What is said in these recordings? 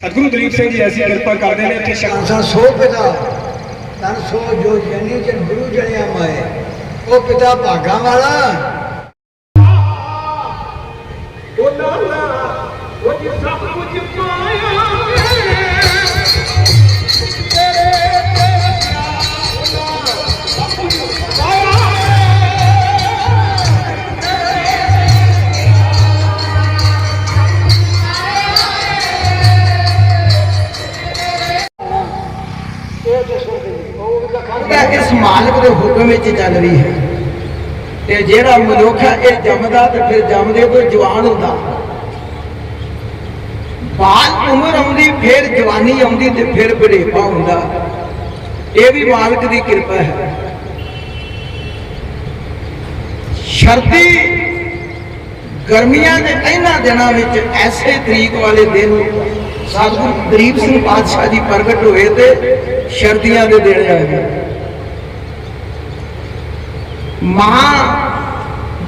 ਸਤਿਗੁਰੂ ਦਲੀਪ ਸਿੰਘ ਜੀ ਐਸੀ ਕਿਰਪਾ ਕਰਦੇ ਨੇ ਇੱਥੇ ਸ਼ਾਮ ਸੋ ਪਿਤਾ, ਤਨ ਸੋ ਜੋ ਜਨੀ ਜਨ ਗੁਰੂ ਜਣਿਆ ਮਾਏ, ਉਹ ਪਿਤਾ ਭਾਗਾ ਵਾਲਾ ਇਸ ਮਾਲਕ ਦੇ ਹੁਕਮ ਵਿੱਚ ਚੱਲ ਰਹੀ ਹੈ। ਤੇ ਜਿਹੜਾ ਮਨੁੱਖ ਇਹ ਜੰਮਦਾ ਤੇ ਫਿਰ ਜੰਮਦੇ ਤੋਂ ਜਵਾਨ ਹੁੰਦਾ। ਬਾਲ ਉਮਰ ਆਉਂਦੀ, ਫਿਰ ਜਵਾਨੀ ਆਉਂਦੀ ਤੇ ਫਿਰ ਬੁਢੇਪਾ ਹੁੰਦਾ। ਇਹ ਵੀ ਮਾਲਕ ਦੀ ਕਿਰਪਾ ਹੈ। ਸ਼ਰਦੀ ਗਰਮੀਆਂ ਦੇ ਇਹਨਾਂ ਦਿਨਾਂ ਵਿੱਚ ਐਸੇ ਤਰੀਕ ਵਾਲੇ ਦਿਨ ਸਤਿਗੁਰੂ ਗਰੀਬ ਸਿੰਘ ਪਾਤਸ਼ਾਹ ਜੀ ਪ੍ਰਗਟ ਹੋਏ ਤੇ ਸ਼ਰਦੀਆਂ ਦੇ ਦਿਨ ਆ ਗਏ। ਮਾਂ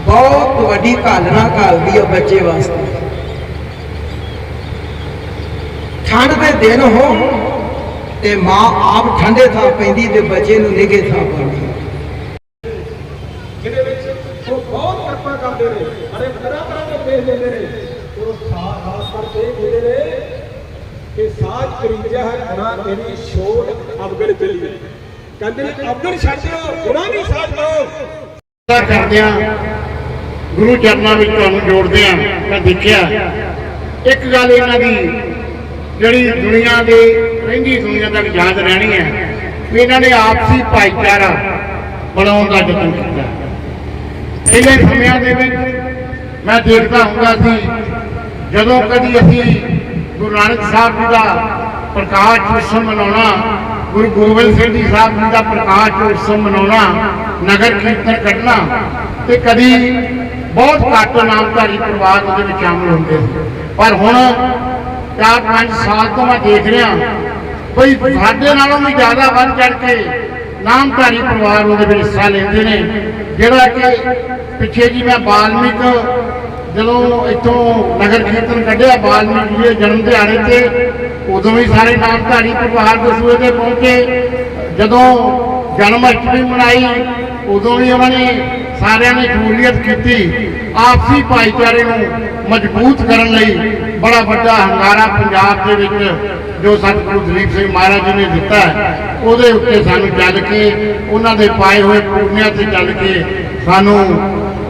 ਬਹੁਤ ਵੱਡੀ ਘਾਲਣਾ ਘਾਲਦੀ ਹੈ ਬੱਚੇ ਵਾਸਤੇ। ਠੰਡ ਦੇ ਦਿਨ ਹੋ ਤੇ ਮਾਂ ਆਪ ਠੰਡੇ ਥਾਂ ਪੈਂਦੀ ਤੇ ਬੱਚੇ ਨੂੰ ਨਿੱਘੇ ਥਾਂ ਪਾਉਂਦੀ। ਜਿਹਦੇ ਵਿੱਚ ਉਹ ਬਹੁਤ ਕਿਰਪਾ ਕਰਦੇ ਨੇ। ਅਰੇ ਤਰ੍ਹਾਂ ਤਰ੍ਹਾਂ ਦੇ ਪੇਸ਼ ਦਿੰਦੇ ਨੇ। ਉਹ ਖਾ- ਖਾਸ ਕਰਕੇ ਕਹਿੰਦੇ ਨੇ ਕਿ ਸਾਜ ਕਰੀਜਾ ਹੈ ਗੁਨਾਹ ਤੇਰੀ ਛੋੜ ਅਵਗੜ ਚਲੀ। ਕਹਿੰਦੇ ਅਵਗੜ ਛੱਡ ਦਿਓ ਗੁਨਾਹ ਨਹੀਂ ਸਾਜ ਲਓ ਕਰਦਿਆਂ ਗੁਰੂ ਚਰਨਾਂ ਵਿੱਚ ਤੁਹਾਨੂੰ ਜੋੜਦੇ ਮੈਂ ਦੇਖਿਆ। ਇੱਕ ਗੱਲ ਇਹਨਾਂ ਦੀ ਜਿਹੜੀ ਦੁਨੀਆ ਦੇ ਰਹਿੰਦੀ ਦੁਨੀਆ ਤੱਕ ਯਾਦ ਰਹਿਣੀ ਹੈ ਵੀ ਇਹਨਾਂ ਨੇ ਆਪਸੀ ਭਾਈਚਾਰਾ ਬਣਾਉਣ ਦਾ ਯਤਨ ਕੀਤਾ। ਪਹਿਲੇ ਸਮਿਆਂ ਦੇ ਵਿੱਚ ਮੈਂ ਦੇਖਦਾ ਹੁੰਦਾ ਸੀ, ਜਦੋਂ ਕਦੀ ਅਸੀਂ ਗੁਰੂ ਨਾਨਕ ਸਾਹਿਬ ਜੀ ਦਾ ਪ੍ਰਕਾਸ਼ ਉਤਸਵ ਮਨਾਉਣਾ ਗੁਰੂ ਗੋਬਿੰਦ ਸਿੰਘ ਜੀ ਸਾਹਿਬ ਜੀ ਦਾ ਪ੍ਰਕਾਸ਼ ਉਤਸਵ ਮਨਾਉਣਾ, ਨਗਰ ਕੀਰਤਨ ਕੱਢਣਾ ਤੇ ਕਦੀ ਬਹੁਤ ਘੱਟ ਨਾਮਧਾਰੀ ਪਰਿਵਾਰ ਉਹਦੇ ਵਿੱਚ ਸ਼ਾਮਲ ਹੁੰਦੇ ਸੀ। ਪਰ ਹੁਣ 4-5 ਸਾਲ ਤੋਂ ਮੈਂ ਦੇਖ ਰਿਹਾ, ਬਈ ਸਾਡੇ ਨਾਲੋਂ ਵੀ ਜ਼ਿਆਦਾ ਵੱਧ ਚੜ ਕੇ ਨਾਮਧਾਰੀ ਪਰਿਵਾਰ ਉਹਦੇ ਵਿੱਚ ਹਿੱਸਾ ਲੈਂਦੇ ਨੇ, ਜਿਹੜਾ ਕਿ ਪਿੱਛੇ ਜੀ ਮੈਂ ਬਾਲਮਿਕ ਜਦੋਂ ਇੱਥੋਂ ਨਗਰ ਕੀਰਤਨ ਕੱਢਿਆ, ਬਾਲਮੀਕ ਜੀ ਦੇ ਜਨਮ ਦਿਹਾੜੇ ਤੇ ਉਦੋਂ ਵੀ ਸਾਰੇ ਨਾਮਧਾਰੀ ਪਰਿਵਾਰ ਦੇ ਤੇ ਪਹੁੰਚੇ ਜਦੋਂ ਜਨਮ ਅਸ਼ਟਮੀ ਮਨਾਈ, ਉਦੋਂ ਵੀ ਉਹਨਾਂ ਨੇ ਸਾਰਿਆਂ ਨੇ ਸ਼ਮੂਲੀਅਤ ਕੀਤੀ। ਆਪਸੀ ਭਾਈਚਾਰੇ ਨੂੰ ਮਜ਼ਬੂਤ ਕਰਨ ਲਈ ਬੜਾ ਵੱਡਾ ਹੰਗਾਰਾ ਪੰਜਾਬ ਦੇ ਵਿੱਚ ਜੋ ਸਤਿਗੁਰੂ ਦਲੀਪ ਸਿੰਘ ਮਹਾਰਾਜ ਜੀ ਨੇ ਦਿੱਤਾ ਉਹਦੇ ਉੱਤੇ ਸਾਨੂੰ ਚੱਲ ਕੇ, ਉਹਨਾਂ ਦੇ ਪਾਏ ਹੋਏ ਪੂਰਨਿਆਂ ਤੇ ਚੱਲ ਕੇ ਸਾਨੂੰ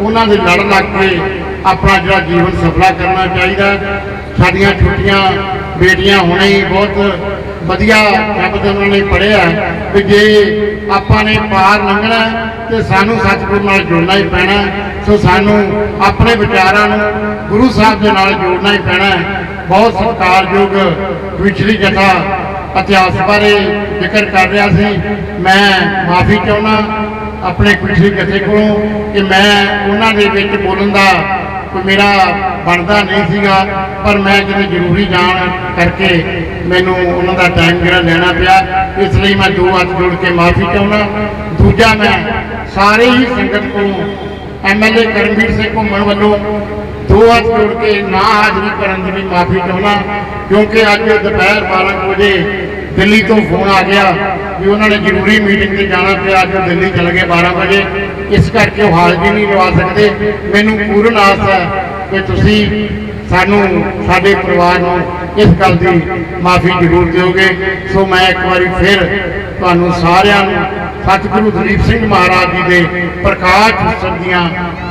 ਉਹਨਾਂ ਦੇ ਲੜ ਲੱਗ ਕੇ ਆਪਣਾ ਜਿਹੜਾ ਜੀਵਨ ਸਫਲਾ ਕਰਨਾ ਚਾਹੀਦਾ ਸਾਡੀਆਂ ਛੁੱਟੀਆਂ ਬੇਟੀਆਂ ਹੁਣੇ ਹੀ ਬਹੁਤ ਵਧੀਆ ਸ਼ਬਦ ਉਹਨਾਂ ਨੇ ਪੜ੍ਹਿਆ ਕਿ ਜੇ ਆਪਾਂ ਨੇ ਪਾਰ ਲੰਘਣਾ ਹੈ ਤੇ ਸਾਨੂੰ ਸਤਿਗੁਰੂ ਨਾਲ ਜੁੜਨਾ ਹੀ ਪੈਣਾ ਸੋ ਸਾਨੂੰ ਆਪਣੇ ਵਿਚਾਰਾਂ ਨੂੰ ਗੁਰੂ ਸਾਹਿਬ ਦੇ ਨਾਲ ਜੋੜਨਾ ਹੀ ਪੈਣਾ ਬਹੁਤ ਸਤਿਕਾਰਯੋਗ ਵਿਚਲੀ ਜਥਾ ਇਤਿਹਾਸ ਬਾਰੇ ਜ਼ਿਕਰ ਕਰ ਰਿਹਾ ਸੀ। ਮੈਂ ਮਾਫੀ ਚਾਹੁੰਦਾ ਆਪਣੇ ਪਿਛਲੀ ਕਥੇ ਕੋਲੋਂ ਕਿ ਮੈਂ ਉਹਨਾਂ ਦੇ ਵਿੱਚ ਬੋਲਣ ਦਾ ਕੋਈ ਮੇਰਾ ਬਣਦਾ ਨਹੀਂ ਸੀਗਾ, ਪਰ ਮੈਂ ਕਿਤੇ ਜ਼ਰੂਰੀ ਜਾਣ ਕਰਕੇ ਮੈਨੂੰ ਉਹਨਾਂ ਦਾ ਟਾਈਮ ਜਿਹੜਾ ਲੈਣਾ ਪਿਆ, ਇਸ ਲਈ ਮੈਂ ਦੋ ਹੱਥ ਜੋੜ ਕੇ ਮਾਫੀ ਚਾਹੁੰਦਾ। ਦੂਜਾ ਮੈਂ ਸਾਰੇ ਹੀ ਸੰਗਤ ਕੋਲੋਂ ਐਮਐਲਏ ਕਰਮਵੀਰ ਸਿੰਘ ਘੁੰਮਣ ਵੱਲੋਂ ਦੋ ਹੱਥ ਜੋੜ ਕੇ ਨਾ ਹਾਜ਼ਰੀ ਕਰਨ ਦੀ ਵੀ ਮਾਫੀ ਚਾਹੁੰਦਾ, ਕਿਉਂਕਿ ਅੱਜ ਦੁਪਹਿਰ 12 ਕੁ ਵਜੇ ਦਿੱਲੀ ਤੋਂ ਫੋਨ ਆ ਗਿਆ ਵੀ ਉਹਨਾਂ ਨੇ ਜ਼ਰੂਰੀ ਮੀਟਿੰਗ ਤੇ ਜਾਣਾ ਪਿਆ, ਅੱਜ ਦਿੱਲੀ ਚਲੇ ਗਏ 12 ਵਜੇ। ਇਸ ਕਰਕੇ ਉਹ ਹਾਜ਼ਰੀ ਨਹੀਂ ਲਵਾ ਸਕਦੇ। ਮੈਨੂੰ ਪੂਰਨ ਆਸ ਹੈ ਕਿ ਤੁਸੀਂ ਸਾਨੂੰ, ਸਾਡੇ ਪਰਿਵਾਰ ਨੂੰ ਇਸ ਗੱਲ ਦੀ ਮਾਫੀ ਜ਼ਰੂਰ ਦਿਓਗੇ। ਸੋ ਮੈਂ ਇੱਕ ਵਾਰੀ ਫਿਰ ਤੁਹਾਨੂੰ ਸਾਰਿਆਂ ਨੂੰ ਸਤਿਗੁਰੂ ਦਲੀਪ ਸਿੰਘ ਮਹਾਰਾਜ ਜੀ ਦੇ ਪ੍ਰਕਾਸ਼ ਉਤਸਵ ਦੀਆਂ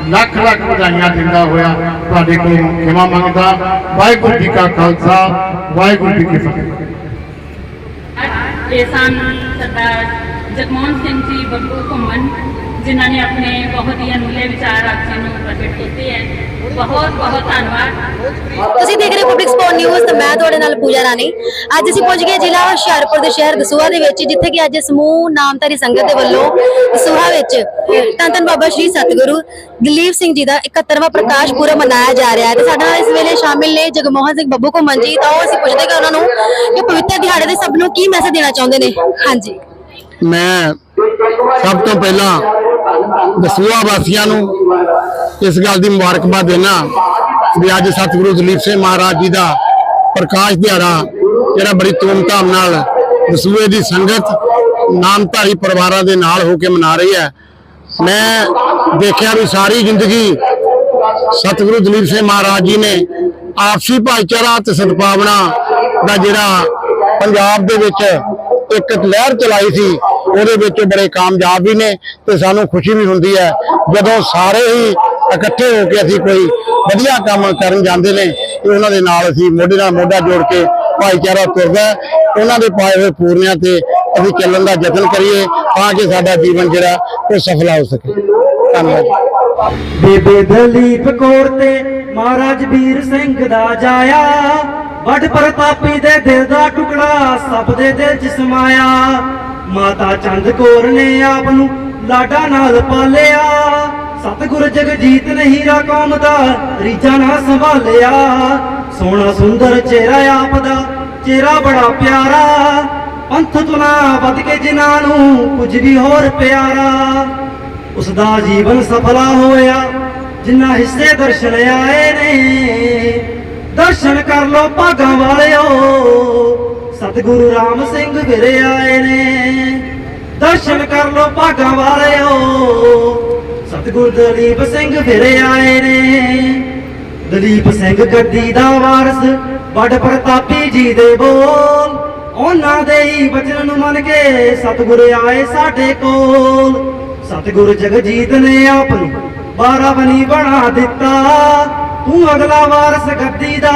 ਲੱਖ ਲੱਖ ਵਧਾਈਆਂ ਦਿੰਦਾ ਹੋਇਆ ਤੁਹਾਡੇ ਕੋਲੋਂ ਖਿਮਾ ਮੰਗਦਾ। ਵਾਹਿਗੁਰੂ ਜੀ ਕਾ ਖਾਲਸਾ, ਵਾਹਿਗੁਰੂ ਜੀ ਕੀ ਫਤਿਹ। ਇਹ ਸਨ ਸਰਦਾਰ ਜਗਮੋਹਨ ਸਿੰਘ ਜੀ ਬੱਬੂ ਘੁੰਮਣ ਜਿਨ੍ਹਾਂ ਨੇ ਆਪਣੇ ਬਹੁਤ ਹੀ ਅਨੁੱਲੇ ਵਿਚਾਰ ਆਪ ਜੀ ਨੂੰ ਪ੍ਰਗਟ ਕੀਤੇ ਹੈ। ਬਹੁਤ ਬਹੁਤ ਧੰਨਵਾਦ। ਤੁਸੀਂ ਦੇਖ ਰਹੇ ਪਬਲਿਕ ਸਪੋਰਟ ਨਿਊਜ਼ ਤੇ ਮੈਂ ਤੁਹਾਡੇ ਨਾਲ ਪੂਜਾ ਰਾਣੀ। ਅੱਜ ਅਸੀਂ ਪਹੁੰਚ ਗਏ ਜ਼ਿਲ੍ਹਾ ਹੁਸ਼ਿਆਰਪੁਰ ਦੇ ਸ਼ਹਿਰ ਦਸੂਹਾ ਦੇ ਵਿੱਚ ਜਿੱਥੇ ਕਿ ਅੱਜ ਸਮੂਹ ਨਾਮਧਾਰੀ ਸੰਗਤ ਦੇ ਵੱਲੋਂ ਦਸੂਹਾ ਵਿੱਚ ਧੰਨ ਬਾਬਾ ਸ਼੍ਰੀ ਸਤਿਗੁਰੂ ਦਲੀਪ ਸਿੰਘ ਜੀ ਦਾ 71ਵਾਂ ਪ੍ਰਕਾਸ਼ ਪੁਰਬ ਮਨਾਇਆ ਜਾ ਰਿਹਾ ਹੈ। ਤੇ ਸਾਡੇ ਨਾਲ ਇਸ ਵੇਲੇ ਸ਼ਾਮਿਲ ਨੇ ਜਗਮੋਹਨ ਸਿੰਘ ਬੱਬੂ ਘੁੰਮਣ ਜੀ। ਤਾਂ ਉਹ ਅਸੀਂ ਪੁੱਛਦੇ ਕਿ ਉਹਨਾਂ ਨੂੰ ਕਿ ਪਵਿੱਤਰ ਦਿਹਾੜੇ ਦੇ ਸਭ ਨੂੰ ਕੀ ਮੈਸੇਜ ਦੇਣਾ ਚਾਹੁੰਦੇ ਨੇ? ਹਾਂਜੀ। ਮੈਂ ਸਭ ਤੋਂ ਪਹਿਲਾਂ ਦਸੂਆ ਵਾਸੀਆਂ ਨੂੰ ਇਸ ਗੱਲ ਦੀ ਮੁਬਾਰਕਬਾਦ ਦੇਣਾ ਵੀ ਅੱਜ ਸਤਿਗੁਰੂ ਦਲੀਪ ਸਿੰਘ ਮਹਾਰਾਜ ਜੀ ਦਾ ਪ੍ਰਕਾਸ਼ ਦਿਹਾੜਾ ਜਿਹੜਾ ਬੜੀ ਧੂਮਧਾਮ ਨਾਲ ਦਸੂਏ ਦੀ ਸੰਗਤ ਨਾਮਧਾਰੀ ਪਰਿਵਾਰਾਂ ਦੇ ਨਾਲ ਹੋ ਕੇ ਮਨਾ ਰਹੀ ਹੈ। ਮੈਂ ਦੇਖਿਆ ਵੀ ਸਾਰੀ ਜ਼ਿੰਦਗੀ ਸਤਿਗੁਰੂ ਦਲੀਪ ਸਿੰਘ ਮਹਾਰਾਜ ਜੀ ਨੇ ਆਪਸੀ ਭਾਈਚਾਰਾ ਤੇ ਸਦਭਾਵਨਾ ਦਾ ਜਿਹੜਾ ਪੰਜਾਬ ਦੇ ਵਿੱਚ ਇੱਕ ਲਹਿਰ ਚਲਾਈ ਸੀ ਉਹਦੇ ਵਿੱਚ ਬੜੇ ਕਾਮਯਾਬ ਵੀ ਨੇ ਤੇ ਸਾਨੂੰ ਖੁਸ਼ੀ ਵੀ ਹੁੰਦੀ ਹੈ। ਜਦੋਂ ਸਾਰੇ ਹੀ ਇਕੱਠੇ ਹੋ ਕੇ ਅਸੀਂ ਕੋਈ ਵਧੀਆ ਕੰਮ ਕਰਨ ਜਾਂਦੇ ਨੇ, ਤੇ ਉਹਨਾਂ ਦੇ ਨਾਲ ਅਸੀਂ ਮੋਢੇ ਨਾਲ ਮੋਢਾ ਜੋੜ ਕੇ ਭਾਈਚਾਰਾ ਤੁਰਦਾ ਉਹਨਾਂ ਦੇ ਪਾਏ ਹੋਏ ਪੂਰਨਿਆਂ ਤੇ ਅਸੀਂ ਚੱਲਣ ਦਾ ਯਤਨ ਕਰੀਏ ਤਾਂ ਕਿ ਸਾਡਾ ਜੀਵਨ ਜਿਹੜਾ ਉਹ ਸਫਲਾ ਹੋ ਸਕੇ। ਧੰਨਵਾਦ। ਬੇਬੇ ਦਲੀਪ ਕੌਰ ਤੇ ਮਹਾਰਾਜ ਵੀਰ ਸਿੰਘ ਦਾ ਜਾਇਆ, ਵੱਡ ਪ੍ਰਤਾਪੀ ਦੇ ਦਿਲ ਦਾ ਟੁਕੜਾ ਸਭ ਦੇ ਦਿਲ ਚ ਸਮਾਇਆ। ਮਾਤਾ ਚੰਦ ਕੌਰ ਨੇ ਆਪ ਨੂੰ ਲਾਡਾ ਨਾਲ ਪਾਲਿਆ। ਸਤਿਗੁਰ ਜਗਜੀਤ ਨੇ ਹੀਰਾ ਕੌਮ ਦਾ ਰੀਜਾ ਨਾ ਸੰਭਾਲਿਆ। ਸੋਹਣਾ ਸੁੰਦਰ ਚਿਹਰਾ ਆਪ ਦਾ, ਚਿਹਰਾ ਬੜਾ ਪਿਆਰਾ। ਪੰਥ ਤੋਂ ਨਾ ਵੱਧ ਕੇ ਜਿਨ੍ਹਾਂ ਨੂੰ ਕੁਝ ਵੀ ਹੋਰ ਪਿਆਰਾ। ਉਸ ਦਾ ਜੀਵਨ ਸਫਲਾ ਹੋਇਆ ਜਿੰਨਾ ਹਿੱਸੇ ਦਰਸ਼ਨ ਆਏ ਨੇ। ਦਰਸ਼ਨ ਕਰ ਲੋ ਭਾਗਾਂ ਵਾਲਿਓ ਸਤਿਗੁਰੂ ਰਾਮ ਸਿੰਘ ਵੀਰੇ ਆਏ ਨੇ। ਦਰਸ਼ਨ ਕਰ ਲੋ ਭਾਗਾਂ ਵਾਲਿਓ, ਸਤਿਗੁਰ ਦਲੀਪ ਸਿੰਘ ਵੀਰੇ ਆਏ ਨੇ। ਦਲੀਪ ਸਿੰਘ ਗੱਦੀ ਦਾ ਵਾਰਸ ਵੱਡ ਪ੍ਰਤਾਪੀ ਜੀ ਦੇ ਬੋਲ, ਉਹਨਾਂ ਦੇ ਹੀ ਬਚਨ ਨੂੰ ਮੰਨ ਕੇ ਸਤਿਗੁਰ ਆਏ ਸਾਡੇ ਕੋਲ। ਸਤਿਗੁਰ ਜਗਜੀਤ ਨੇ ਆਪ ਨੂੰ ਬਾਰਾ ਬਣੀ ਬਣਾ ਦਿੱਤਾ। ਤੂੰ ਅਗਲਾ ਵਾਰਸ ਗੱਦੀ ਦਾ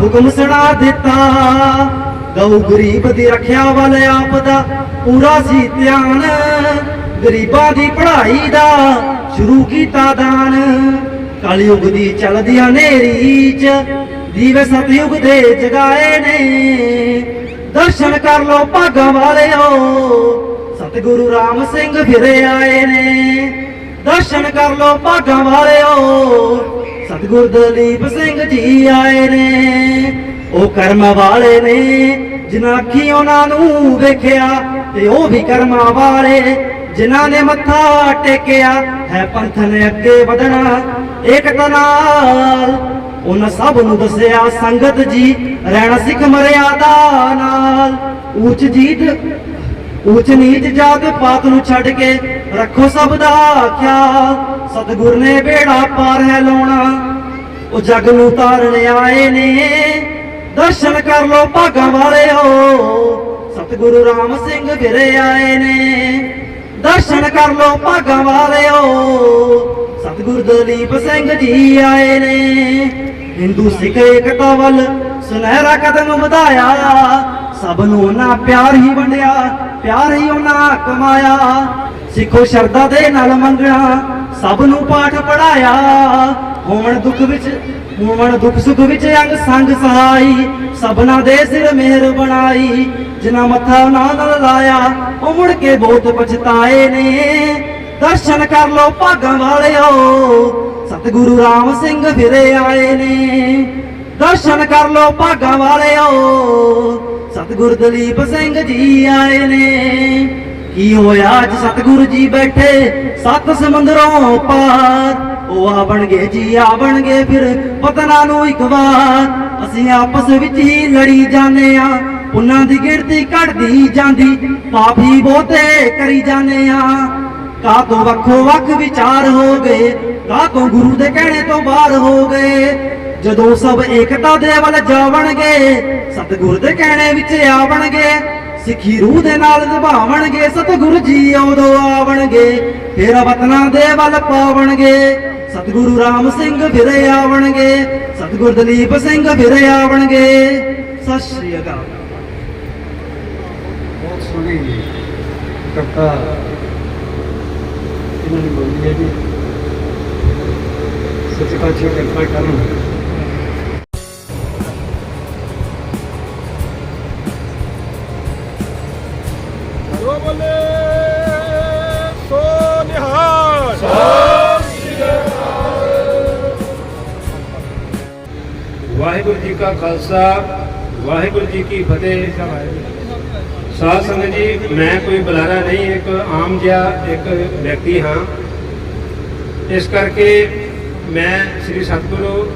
ਹੁਕਮ ਸੁਣਾ ਦਿੱਤਾ। ਗਊ ਗਰੀਬ ਦੀ ਰੱਖਿਆ ਵੱਲ ਆਪ ਦਾ ਪੂਰਾ ਸੀ ਧਿਆਨ। ਗਰੀਬਾਂ ਦੀ ਪੜ੍ਹਾਈ ਦਾ ਸ਼ੁਰੂ ਕੀਤਾ ਦਾਨ। ਕਲਯੁਗ ਦੀ ਚੱਲਦੀ ਹਨੇਰੀ ਚ ਦੀਵੇ ਸਤਯੁਗ ਦੇ ਜਗਾਏ ਨੇ। ਦਰਸ਼ਨ ਕਰ ਲੋ ਭਾਗਾਂ ਵਾਲਿਓ, ਸਤਿਗੁਰੂ ਰਾਮ ਸਿੰਘ ਫਿਰੇ ਆਏ ਨੇ। ਦਰਸ਼ਨ ਕਰ ਲੋ ਭਾਗਾਂ ਵਾਲਿਓ, ਸਤਿਗੁਰ ਦਲੀਪ ਸਿੰਘ ਜੀ ਆਏ ਨੇ। ਉਹ ਕਰਮ ਵਾਲੇ ਨੇ, ਜਿਨ੍ਹਾਂ ਅੱਖੀ ਉਹਨਾਂ ਨੂੰ ਵੇਖਿਆ, ਤੇ ਉਹ ਵੀ ਕਰਮਾਂ ਵਾਲੇ, ਜਿਨ੍ਹਾਂ ਨੇ ਮੱਥਾ ਟੇਕਿਆ, ਹੈ ਪੰਥ ਨੇ ਅੱਗੇ ਵਧਣਾ, ਏਕਤਾ ਨਾਲ। ਉਹਨਾਂ ਸਭ ਨੂੰ ਦੱਸਿਆ, ਸੰਗਤ ਜੀ, ਰਹਿਣਾ ਸਿੱਖ ਮਰਿਆਦਾ ਨਾਲ। ਉੱਚ ਜੀਤ ਉੱਚ ਨੀਚ ਜਾਤ ਪਾਤ ਨੂੰ ਛੱਡ ਕੇ ਰੱਖੋ ਸਭ ਦਾ ਖਿਆਲ। ਸਤਿਗੁਰ ਨੇ ਬੇੜਾ ਪਾਰ ਹੈ ਲਾਉਣਾ। ਉਹ ਜਗ ਨੂੰ ਤਾਰਨ ਆਏ ਨੇ ਦਰਸ਼ਨ ਕਰ ਲੋ ਭਾਗਾਂ ਵਾਲਿਓ। ਸਤਿਗੁਰੂ ਰਾਮ ਸਿੰਘ ਵੀਰੇ ਆਏ ਨੇ। ਦਰਸ਼ਨ ਕਰ ਲੋ ਭਾਗਾਂ ਵਾਲਿਓ। ਸਤਿਗੁਰ ਦਲੀਪ ਸਿੰਘ ਜੀ ਆਏ ਨੇ। ਹਿੰਦੂ ਸਿੱਖ ਏਕਤਾ ਵੱਲ ਸੁਨਹਿਰਾ ਕਦਮ ਵਧਾਇਆ। ਸਭ ਨੂੰ ਉਹਨਾਂ ਪਿਆਰ ਹੀ ਵੰਡਿਆ, ਪਿਆਰ ਹੀ ਉਹਨਾਂ ਕਮਾਇਆ। ਸਿੱਖੋ ਸ਼ਰਧਾ ਦੇ ਨਾਲ ਮੰਗਣਾ ਸਭ ਨੂੰ ਪਾਠ ਪੜਾਇਆ ਹੋਣ ਦੁੱਖ ਵਿੱਚ ਹੋਵਣ ਦੁੱਖ ਸੁੱਖ ਵਿੱਚ ਅੰਗ ਸੰਗ ਸਹਾਈ, ਸਭਨਾ ਦੇ ਸਿਰ ਮਿਹਰ ਬਣਾਈ, ਜਿਨ੍ਹਾਂ ਮੱਥਾ ਨਾ ਨਾਲ ਲਾਇਆ, ਉਹ ਮੁੜ ਕੇ ਬਹੁਤ ਪਛਤਾਏ ਨੇ। ਦਰਸ਼ਨ ਕਰ ਲੋ ਭਾਗਾਂ ਵਾਲਿਓ, ਸਤਿਗੁਰੂ ਰਾਮ ਸਿੰਘ ਫਿਰੇ ਆਏ ਨੇ। ਦਰਸ਼ਨ ਕਰ ਲੋ ਭਾਗਾਂ ਵਾਲਿਓ, ਸਤਿਗੁਰ ਦਲੀਪ ਸਿੰਘ ਜੀ ਆਏ ਨੇ। ਕੀ ਹੋਇਆ ਅੱਜ ਸਤਿਗੁਰੂ ਜੀ ਬੈਠੇ, ਸੱਤ ਸਮੁੰਦਰੋਂ ਪਾਰ? ਉਹ ਆਵਣਗੇ ਜੀ ਆਵਣਗੇ ਫਿਰ ਪਤਨਾ ਨੂੰ ਇੱਕ ਵਾਰ। ਅਸੀਂ ਆਪਸ ਵਿੱਚ ਹੀ ਲੜੀ ਜਾਂਦੇ ਆ ਉਹਨਾਂ ਦੀ ਗਿਣਤੀ ਘਟਦੀ ਜਾਂਦੀ, ਪਾਪ ਬਹੁਤੇ ਕਰੀ ਜਾਂਦੇ ਆ। ਕਾ ਤੋਂ ਵੱਖੋ ਵੱਖ ਵਿਚਾਰ ਹੋ ਗਏ ਕਾ ਤੋਂ ਗੁਰੂ ਦੇ ਕਹਿਣੇ ਤੋਂ ਬਾਹਰ ਹੋ ਗਏ। ਜਦੋਂ ਸਭ ਏਕਤਾ ਦੇ ਵੱਲ ਜਾਵਣਗੇ ਸਤਿਗੁਰ ਦੇ ਕਹਿਣੇ ਵਿੱਚ ਆਵਣਗੇ ਸਿੱਖੀ ਰੂਹ ਦੇ ਨਾਲ ਨਿਭਾਵਣਗੇ ਸਤਿਗੁਰ ਜੀ ਉਦੋਂ ਆਵਣਗੇ ਫਿਰ ਵਤਨਾਂ ਦੇ ਵੱਲ ਪਾਵਣਗੇ ਸਤਿਗੁਰੂ ਰਾਮ ਸਿੰਘ ਫਿਰੇ ਆਵਣਗੇ ਸਤਿਗੁਰ ਦਲੀਪ ਸਿੰਘ ਫਿਰੇ ਆਵਣਗੇ। ਸਤਿ ਸ਼੍ਰੀ ਅਕਾਲ। ਬਹੁਤ ਸੋਹਣੀ ਕਵਿਤਾ। ਇਹਨਾਂ ਨੇ ਬੋਲੀ ਹੈ ਜੀ। ਸੱਚੇ ਪਾਤਸ਼ਾਹ ਕਿਰਪਾ ਕਰਨ। ਕਰੋ ਵਾਹਿਗੁਰੂ ਜੀ ਕਾ ਖਾਲਸਾ, ਵਾਹਿਗੁਰੂ ਜੀ ਕੀ ਫਤਿਹ। ਸਾਧ ਸੰਗਤ ਜੀ, ਮੈਂ ਕੋਈ ਬੁਲਾਰਾ ਨਹੀਂ, ਇੱਕ ਆਮ ਜਿਹਾ ਇੱਕ ਵਿਅਕਤੀ ਹਾਂ। ਇਸ ਕਰਕੇ ਮੈਂ ਸ੍ਰੀ ਸਤਿਗੁਰੂ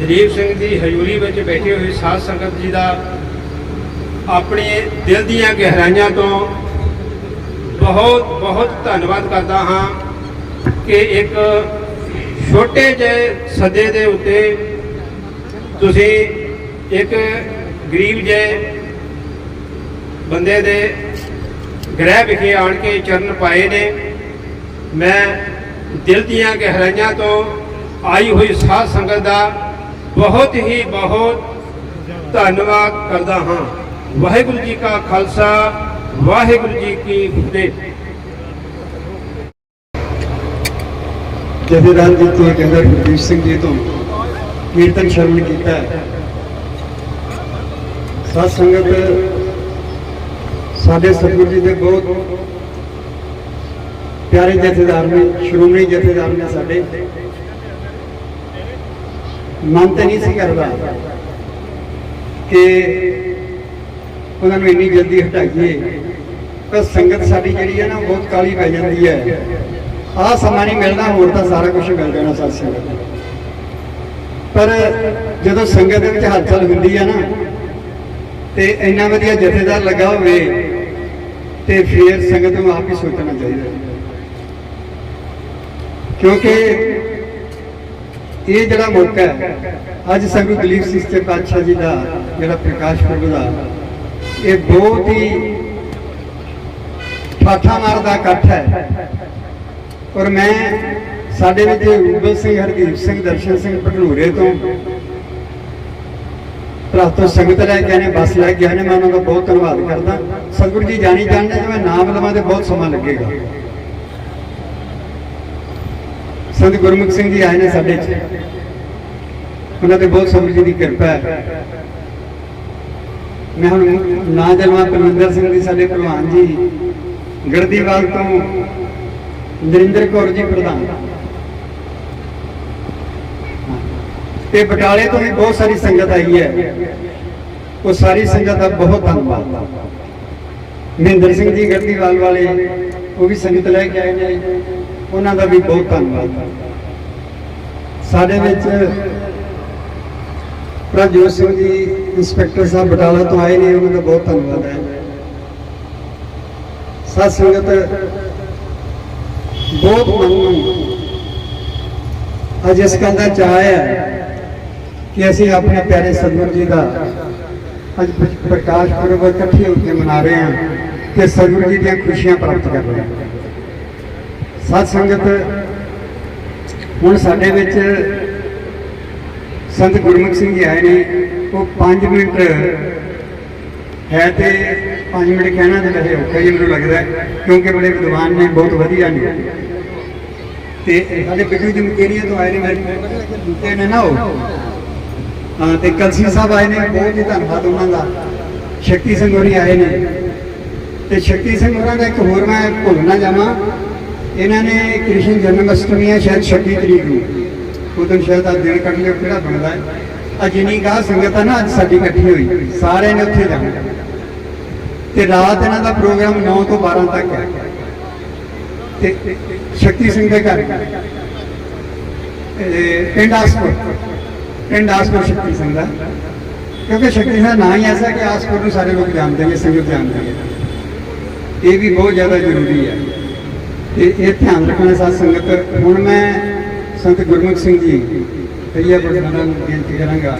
ਦਲੀਪ ਸਿੰਘ ਦੀ ਹਜ਼ੂਰੀ ਵਿੱਚ ਬੈਠੇ ਹੋਏ ਸਾਧ ਸੰਗਤ ਜੀ ਦਾ ਆਪਣੇ ਦਿਲ ਦੀਆਂ ਗਹਿਰਾਈਆਂ ਤੋਂ ਬਹੁਤ ਬਹੁਤ ਧੰਨਵਾਦ ਕਰਦਾ ਹਾਂ ਕਿ ਇੱਕ ਛੋਟੇ ਜਿਹੇ ਸੱਦੇ ਦੇ ਉੱਤੇ ਤੁਸੀਂ ਇੱਕ ਗਰੀਬ ਜਿਹੇ ਬੰਦੇ ਦੇ ਗ੍ਰਹਿ ਵਿਖੇ ਆਣ ਕੇ ਚਰਨ ਪਾਏ ਨੇ, ਮੈਂ ਦਿਲ ਦੀਆਂ ਗਹਿਰਾਈਆਂ ਤੋਂ ਆਈ ਹੋਈ ਸਾਧ ਸੰਗਤ ਦਾ ਬਹੁਤ ਹੀ ਬਹੁਤ ਧੰਨਵਾਦ ਕਰਦਾ ਹਾਂ। ਵਾਹਿਗੁਰੂ ਜੀ ਕਾ ਖਾਲਸਾ, ਵਾਹਿਗੁਰੂ ਜੀ ਕੀ ਫਤਿਹ। ਜਥੇਦਾਰ ਜੀ ਤੋਂ ਕਹਿੰਦਾ ਗੁਰਦੀਪ ਸਿੰਘ ਜੀ ਤੋਂ ਕੀਰਤਨ ਸ਼ਰਵਣ ਕੀਤਾ ਸਤ ਸੰਗਤ, ਸਾਡੇ ਸਤਿਗੁਰੂ ਜੀ ਦੇ ਬਹੁਤ ਪਿਆਰੇ ਜਥੇਦਾਰ ਨੇ, ਸ਼੍ਰੋਮਣੀ ਜਥੇਦਾਰ ਨੇ ਸਾਡੇ। ਮਨ ਤੇ ਨਹੀਂ ਸੀ ਕਰਦਾ ਕਿ ਉਹਨਾਂ ਨੂੰ ਇੰਨੀ ਜਲਦੀ ਹਟਾਈਏ। ਪਰ ਸੰਗਤ ਸਾਡੀ ਜਿਹੜੀ ਹੈ ਨਾ ਬਹੁਤ ਕਾਲੀ ਪੈ ਜਾਂਦੀ ਹੈ। ਆਹ ਸਮਾਂ ਨਹੀਂ ਮਿਲਣਾ ਹੋਰ ਤਾਂ ਸਾਰਾ ਕੁਝ ਮਿਲ ਜਾਣਾ ਸਾਧ ਸੰਗਤ ਨੂੰ। ਪਰ ਜਦੋਂ ਸੰਗਤ ਦੇ ਵਿੱਚ ਹਲਚਲ ਹੁੰਦੀ ਹੈ ਨਾ, ਤੇ ਇੰਨਾ ਵਧੀਆ ਜਥੇਦਾਰ ਲੱਗਾ ਹੋਵੇ, ਤੇ ਫਿਰ ਸੰਗਤ ਨੂੰ ਆਪ ਹੀ ਸੋਚਣਾ ਚਾਹੀਦਾ। ਕਿਉਂਕਿ ਇਹ ਜਿਹੜਾ ਮੌਕਾ ਹੈ, ਅੱਜ ਸੰਗਤ ਦਲੀਪ ਸਿੰਘ ਤੇ ਪਾਤਸ਼ਾਹ ਜੀ ਦਾ, ਜਿਹੜਾ ਪ੍ਰਕਾਸ਼ ਪੁਰਬ ਦਾ, ਇਹ ਬਹੁਤ ਹੀ ਠਾਠਾ ਮਾਰਦਾ ਇਕੱਠ ਹੈ। ਔਰ ਮੈਂ ਸਾਡੇ ਵਿੱਚ ਰੂਬਲ ਸਿੰਘ, ਹਰਦੀਪ ਸਿੰਘ, ਦਰਸ਼ਨ ਸਿੰਘ ਭਟਨੂਰੇ ਤੋਂ ਪ੍ਰਾਤੋ ਸੰਗਤ ਲੈ ਕੇ ਆਏ ਨੇ ਬੱਸ ਲੈ ਕੇ ਆਏ ਨੇ, ਮੈਂ ਉਹਨਾਂ ਦਾ ਬਹੁਤ ਧੰਨਵਾਦ ਕਰਦਾ। ਸਤਿਗੁਰੂ ਜੀ ਜਾਣੀ ਜਾਣਦੇ ਜਿਵੇਂ ਮੈਂ ਨਾਮ ਲਵਾਂ ਤੇ ਬਹੁਤ ਸਮਾਂ ਲੱਗੇਗਾ। ਸੰਤ ਗੁਰਮੁਖ ਸਿੰਘ ਜੀ ਆਏ ਨੇ ਸਾਡੇ ਚ। ਉਹਨਾਂ ਤੇ ਬਹੁਤ ਸਤਿਗੁਰੂ ਜੀ ਦੀ ਕਿਰਪਾ ਹੈ। ਮੈਂ ਹੁਣ ਨਾ ਜਲਵਾ ਪਰਮਿੰਦਰ ਸਿੰਘ ਜੀ, ਸਾਡੇ ਪ੍ਰਧਾਨ ਜੀ ਗੜਦੀਵਾਲ ਤੋਂ ਨਰਿੰਦਰ ਕੌਰ ਜੀ ਪ੍ਰਧਾਨ। ਤੇ ਬਟਾਲੇ ਤੋਂ ਵੀ ਬਹੁਤ ਸਾਰੀ ਸੰਗਤ ਆਈ ਹੈ। ਉਹ ਸਾਰੀ ਸੰਗਤ ਦਾ ਬਹੁਤ ਧੰਨਵਾਦ। ਮਹਿੰਦਰ ਸਿੰਘ ਜੀ ਗੜਦੀਵਾਲ ਵਾਲੇ, ਉਹ ਵੀ ਸੰਗਤ ਲੈ ਕੇ ਆਏ ਨੇ। ਉਹਨਾਂ ਦਾ ਵੀ ਬਹੁਤ ਧੰਨਵਾਦ। ਸਾਡੇ ਵਿੱਚ ਪ੍ਰਜੋਤ ਸਿੰਘ ਜੀ, ਇੰਸਪੈਕਟਰ ਸਾਹਿਬ ਬਟਾਲਾ ਤੋਂ ਆਏ ਨੇ, ਉਹਨਾਂ ਦਾ ਬਹੁਤ ਧੰਨਵਾਦ ਹੈ। ਸਾਧ ਸੰਗਤ ਬਹੁਤ ਮਨ। ਨੂੰ ਅੱਜ ਇਸ ਗੱਲ ਦਾ ਚਾਅ ਹੈ ਕਿ ਅਸੀਂ ਆਪਣੇ ਪਿਆਰੇ ਸਤਿਗੁਰੂ ਜੀ ਦਾ ਅੱਜ ਪ੍ਰਕਾਸ਼ ਪੁਰਬ ਇਕੱਠੇ ਹੋ ਕੇ ਮਨਾ ਰਹੇ ਹਾਂ ਤੇ ਸਤਿਗੁਰੂ ਜੀ ਦੀਆਂ ਖੁਸ਼ੀਆਂ ਪ੍ਰਾਪਤ ਕਰ ਰਹੇ ਹਾਂ। ਸਾਧ ਸੰਗਤ, ਹੁਣ ਸਾਡੇ ਵਿੱਚ ਸੰਤ ਗੁਰਮੁਖ ਸਿੰਘ ਜੀ ਆਏ ਨੇ, ਉਹ 5 ਮਿੰਟ ਹੈ ਤੇ 5 ਮਿੰਟ ਕਹਿਣਾ ਤੇ ਵੈਸੇ ਔਖਾ ਹੀ ਮੈਨੂੰ ਲੱਗਦਾ ਕਿਉਂਕਿ ਬੜੇ ਵਿਦਵਾਨ ਨੇ, ਬਹੁਤ ਵਧੀਆ ਨੇ। ਤੇ ਸਾਡੇ ਬਿੱਟੂ ਜੀ ਮਕੇਰੀਆ ਤੋਂ ਆਏ ਨੇ ਮੇਰੇ ਦਿੱਤੇ ਨੇ ਨਾ ਉਹ? ਹਾਂ, ਤੇ ਕਲਸੀ ਸਾਹਿਬ ਆਏ ਨੇ, ਬਹੁਤ ਹੀ ਧੰਨਵਾਦ ਉਹਨਾਂ ਦਾ। ਸ਼ਕਤੀ ਸਿੰਘ ਹੋਰੀ ਆਏ ਨੇ। ਤੇ ਸ਼ਕਤੀ ਸਿੰਘ ਹੋਰਾਂ ਦਾ ਇੱਕ ਹੋਰ ਮੈਂ ਭੁੱਲ ਨਾ ਜਾਵਾਂ ਇਹਨਾਂ ਨੇ ਕ੍ਰਿਸ਼ਨ ਜਨਮ ਅਸ਼ਟਮੀ ਹੈ ਸ਼ਾਇਦ 26 ਤਰੀਕ ਨੂੰ। ਉਦੋਂ ਸ਼ਾਇਦ ਆ ਦਿਨ ਕੱਢ ਲਿਓ, ਕਿਹੜਾ ਬਣਦਾ ਹੈ। ਅੱਜ ਜਿੰਨੀ ਗਾ ਸੰਗਤ ਆ ਨਾ, ਅੱਜ ਸਾਡੀ ਇਕੱਠੀ ਹੋਈ। ਸਾਰਿਆਂ ਨੇ ਉੱਥੇ ਜਾਣਾ। ਤੇ ਰਾਤ ਇਹਨਾਂ ਦਾ ਪ੍ਰੋਗਰਾਮ 9 ਤੋਂ 12 ਤੱਕ ਹੈ। ਤੇ ਸ਼ਕਤੀ ਸਿੰਘ ਦੇ ਘਰ। ਪਿੰਡ ਆਸਪੁਰ। ਪਿੰਡ ਆਸਪੁਰ ਸ਼ਕਤੀ ਸਿੰਘ ਦਾ। ਕਿਉਂਕਿ ਸ਼ਕਤੀ ਸਿੰਘ ਦਾ ਨਾਂ ਹੀ ਐਸਾ ਕਿ ਆਸਪੁਰ ਨੂੰ ਸਾਰੇ ਲੋਕ ਜਾਣਦੇ ਨੇ, ਸੰਗਤ ਜਾਣਦੇ ਨੇ ਇਹ ਵੀ ਬਹੁਤ ਜ਼ਿਆਦਾ ਜ਼ਰੂਰੀ ਹੈ। ਤੇ ਇਹ ਧਿਆਨ ਰੱਖਣਾ ਸਾਧ ਸੰਗਤ। ਹੁਣ ਮੈਂ ਸੰਤ ਗੁਰਮੁਖ ਸਿੰਘ ਜੀ ਕਈਆ ਬੜਾਂ ਨੂੰ ਬੇਨਤੀ ਕਰਾਂਗਾ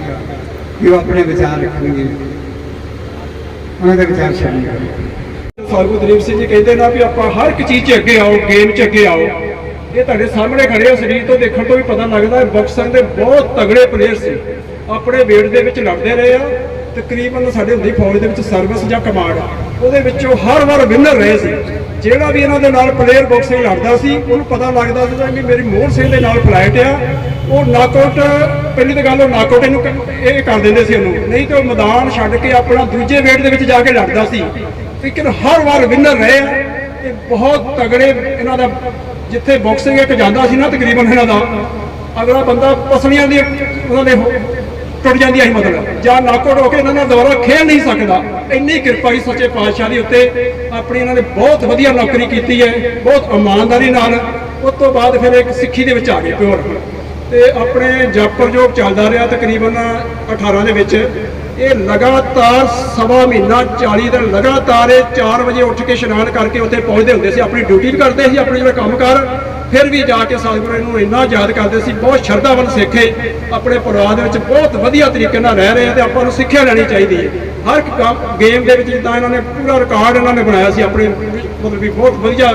ਕਿ ਉਹ ਆਪਣੇ ਵਿਚਾਰ ਰੱਖਣਗੇ। ਉਹਨਾਂ ਦੇ ਵਿਚਾਰ ਸ਼ਾਮਿਲ ਕਰਨਗੇ ਫਾਰੂਕ ਦਲੀਪ ਸਿੰਘ ਜੀ ਕਹਿੰਦੇ ਨਾ ਵੀ ਆਪਾਂ ਹਰ ਇੱਕ ਚੀਜ਼ 'ਚ ਅੱਗੇ ਆਓ ਗੇਮ 'ਚ ਅੱਗੇ ਆਓ। ਇਹ ਤੁਹਾਡੇ ਸਾਹਮਣੇ ਖੜੇ ਆ, ਸਰੀਰ ਤੋਂ ਦੇਖਣ ਤੋਂ ਵੀ ਪਤਾ ਲੱਗਦਾ ਹੈ ਬਾਕਸਿੰਗ ਦੇ ਬਹੁਤ ਤਗੜੇ ਪਲੇਅਰ ਸੀ। ਆਪਣੇ ਵੇਟ ਦੇ ਵਿੱਚ ਲੜਦੇ ਰਹੇ ਆ, ਤਕਰੀਬਨ ਸਾਡੇ ਹੁੰਦੀ ਫੌਜ ਦੇ ਵਿੱਚ ਸਰਵਿਸ ਜਾਂ ਕਮਾਂਡ ਉਹਦੇ ਵਿੱਚੋਂ ਹਰ ਵਾਰ ਵਿਨਰ ਰਹੇ ਸੀ। ਜਿਹੜਾ ਵੀ ਇਹਨਾਂ ਦੇ ਨਾਲ ਪਲੇਅਰ ਬਾਕਸਿੰਗ ਲੜਦਾ ਸੀ, ਉਹਨੂੰ ਪਤਾ ਲੱਗਦਾ ਸੀ ਕਿ ਮੇਰੀ ਮੋਹਰ ਸਿੰਘ ਦੇ ਨਾਲ ਫਲਾਈਟ ਆ। ਉਹ ਨਾਕਆਊਟ ਪਹਿਲੀ ਤਾਂ ਗੱਲ ਉਹ ਨਾਕਆਊਟ ਇਹਨੂੰ ਇਹ ਕਰ ਦਿੰਦੇ ਸੀ ਉਹਨੂੰ। ਨਹੀਂ ਤਾਂ ਉਹ ਮੈਦਾਨ ਛੱਡ ਕੇ ਆਪਣਾ ਦੂਜੇ ਵੇਟ ਦੇ ਵਿੱਚ ਜਾ ਕੇ ਲੜਦਾ ਸੀ। ਲੇਕਿਨ ਹਰ ਵਾਰ ਵਿਨਰ ਰਹੇ ਆ, ਇਹ ਬਹੁਤ ਤਗੜੇ ਇਹਨਾਂ ਦਾ ਜਿੱਥੇ ਬਾਕਸਿੰਗ ਇੱਕ ਜਾਂਦਾ ਸੀ ਨਾ ਤਕਰੀਬਨ ਇਹਨਾਂ ਦਾ, ਅਗਲਾ ਬੰਦਾ ਪਸਲੀਆਂ ਦੀ ਉਹਨਾਂ ਦੇ ਟੁੱਟ ਜਾਂਦੀਆਂ ਸੀ ਮਤਲਬ, ਜਾਂ ਨਾਕਆਊਟ ਹੋ ਕੇ ਇਹਨਾਂ ਨਾਲ ਦੁਬਾਰਾ ਖੇਡ ਨਹੀਂ ਸਕਦਾ। ਇੰਨੀ ਕਿਰਪਾ ਹੀ ਸੱਚੇ ਪਾਤਸ਼ਾਹ ਦੀ ਉੱਤੇ, ਆਪਣੀ ਇਹਨਾਂ ਨੇ ਬਹੁਤ ਵਧੀਆ ਨੌਕਰੀ ਕੀਤੀ ਹੈ, ਬਹੁਤ ਇਮਾਨਦਾਰੀ ਨਾਲ। ਉਸ ਤੋਂ ਬਾਅਦ ਫਿਰ ਇੱਕ ਸਿੱਖੀ ਦੇ ਵਿੱਚ ਆ ਗਏ ਪਿਓਰ। ਤੇ ਆਪਣੇ ਜਪ ਪ੍ਰਯੋਗ ਚੱਲਦਾ ਰਿਹਾ ਤਕਰੀਬਨ 18 ਦੇ ਵਿੱਚ। ਇਹ ਲਗਾਤਾਰ ਸਵਾ ਮਹੀਨਾ 40 ਦਿਨ ਲਗਾਤਾਰ ਇਹ 4 ਵਜੇ ਉੱਠ ਕੇ ਇਸ਼ਨਾਨ ਕਰਕੇ ਉੱਥੇ ਪਹੁੰਚਦੇ ਹੁੰਦੇ ਸੀ, ਆਪਣੀ ਡਿਊਟੀ ਵੀ ਕਰਦੇ ਸੀ, ਆਪਣੇ ਜਿਹੜਾ ਕੰਮ ਕਰ ਫਿਰ ਵੀ ਜਾ ਕੇ ਸਤਿਗੁਰੂ ਨੂੰ ਇੰਨਾ ਯਾਦ ਕਰਦੇ ਸੀ, ਬਹੁਤ ਸ਼ਰਧਾਵਾਨ ਸਿੱਖੇ, ਆਪਣੇ ਪਰਿਵਾਰ ਦੇ ਵਿੱਚ ਬਹੁਤ ਵਧੀਆ ਤਰੀਕੇ ਨਾਲ ਰਹਿ ਰਹੇ ਆ ਤੇ ਆਪਾਂ ਨੂੰ ਸਿੱਖਿਆ ਲੈਣੀ ਚਾਹੀਦੀ ਹੈ। ਹਰ ਇੱਕ ਗੇਮ ਦੇ ਵਿੱਚ ਜਿੱਦਾਂ ਇਹਨਾਂ ਨੇ ਪੂਰਾ ਰਿਕਾਰਡ ਇਹਨਾਂ ਨੇ ਬਣਾਇਆ ਸੀ, ਆਪਣੇ ਮਤਲਬ ਵੀ ਬਹੁਤ ਵਧੀਆ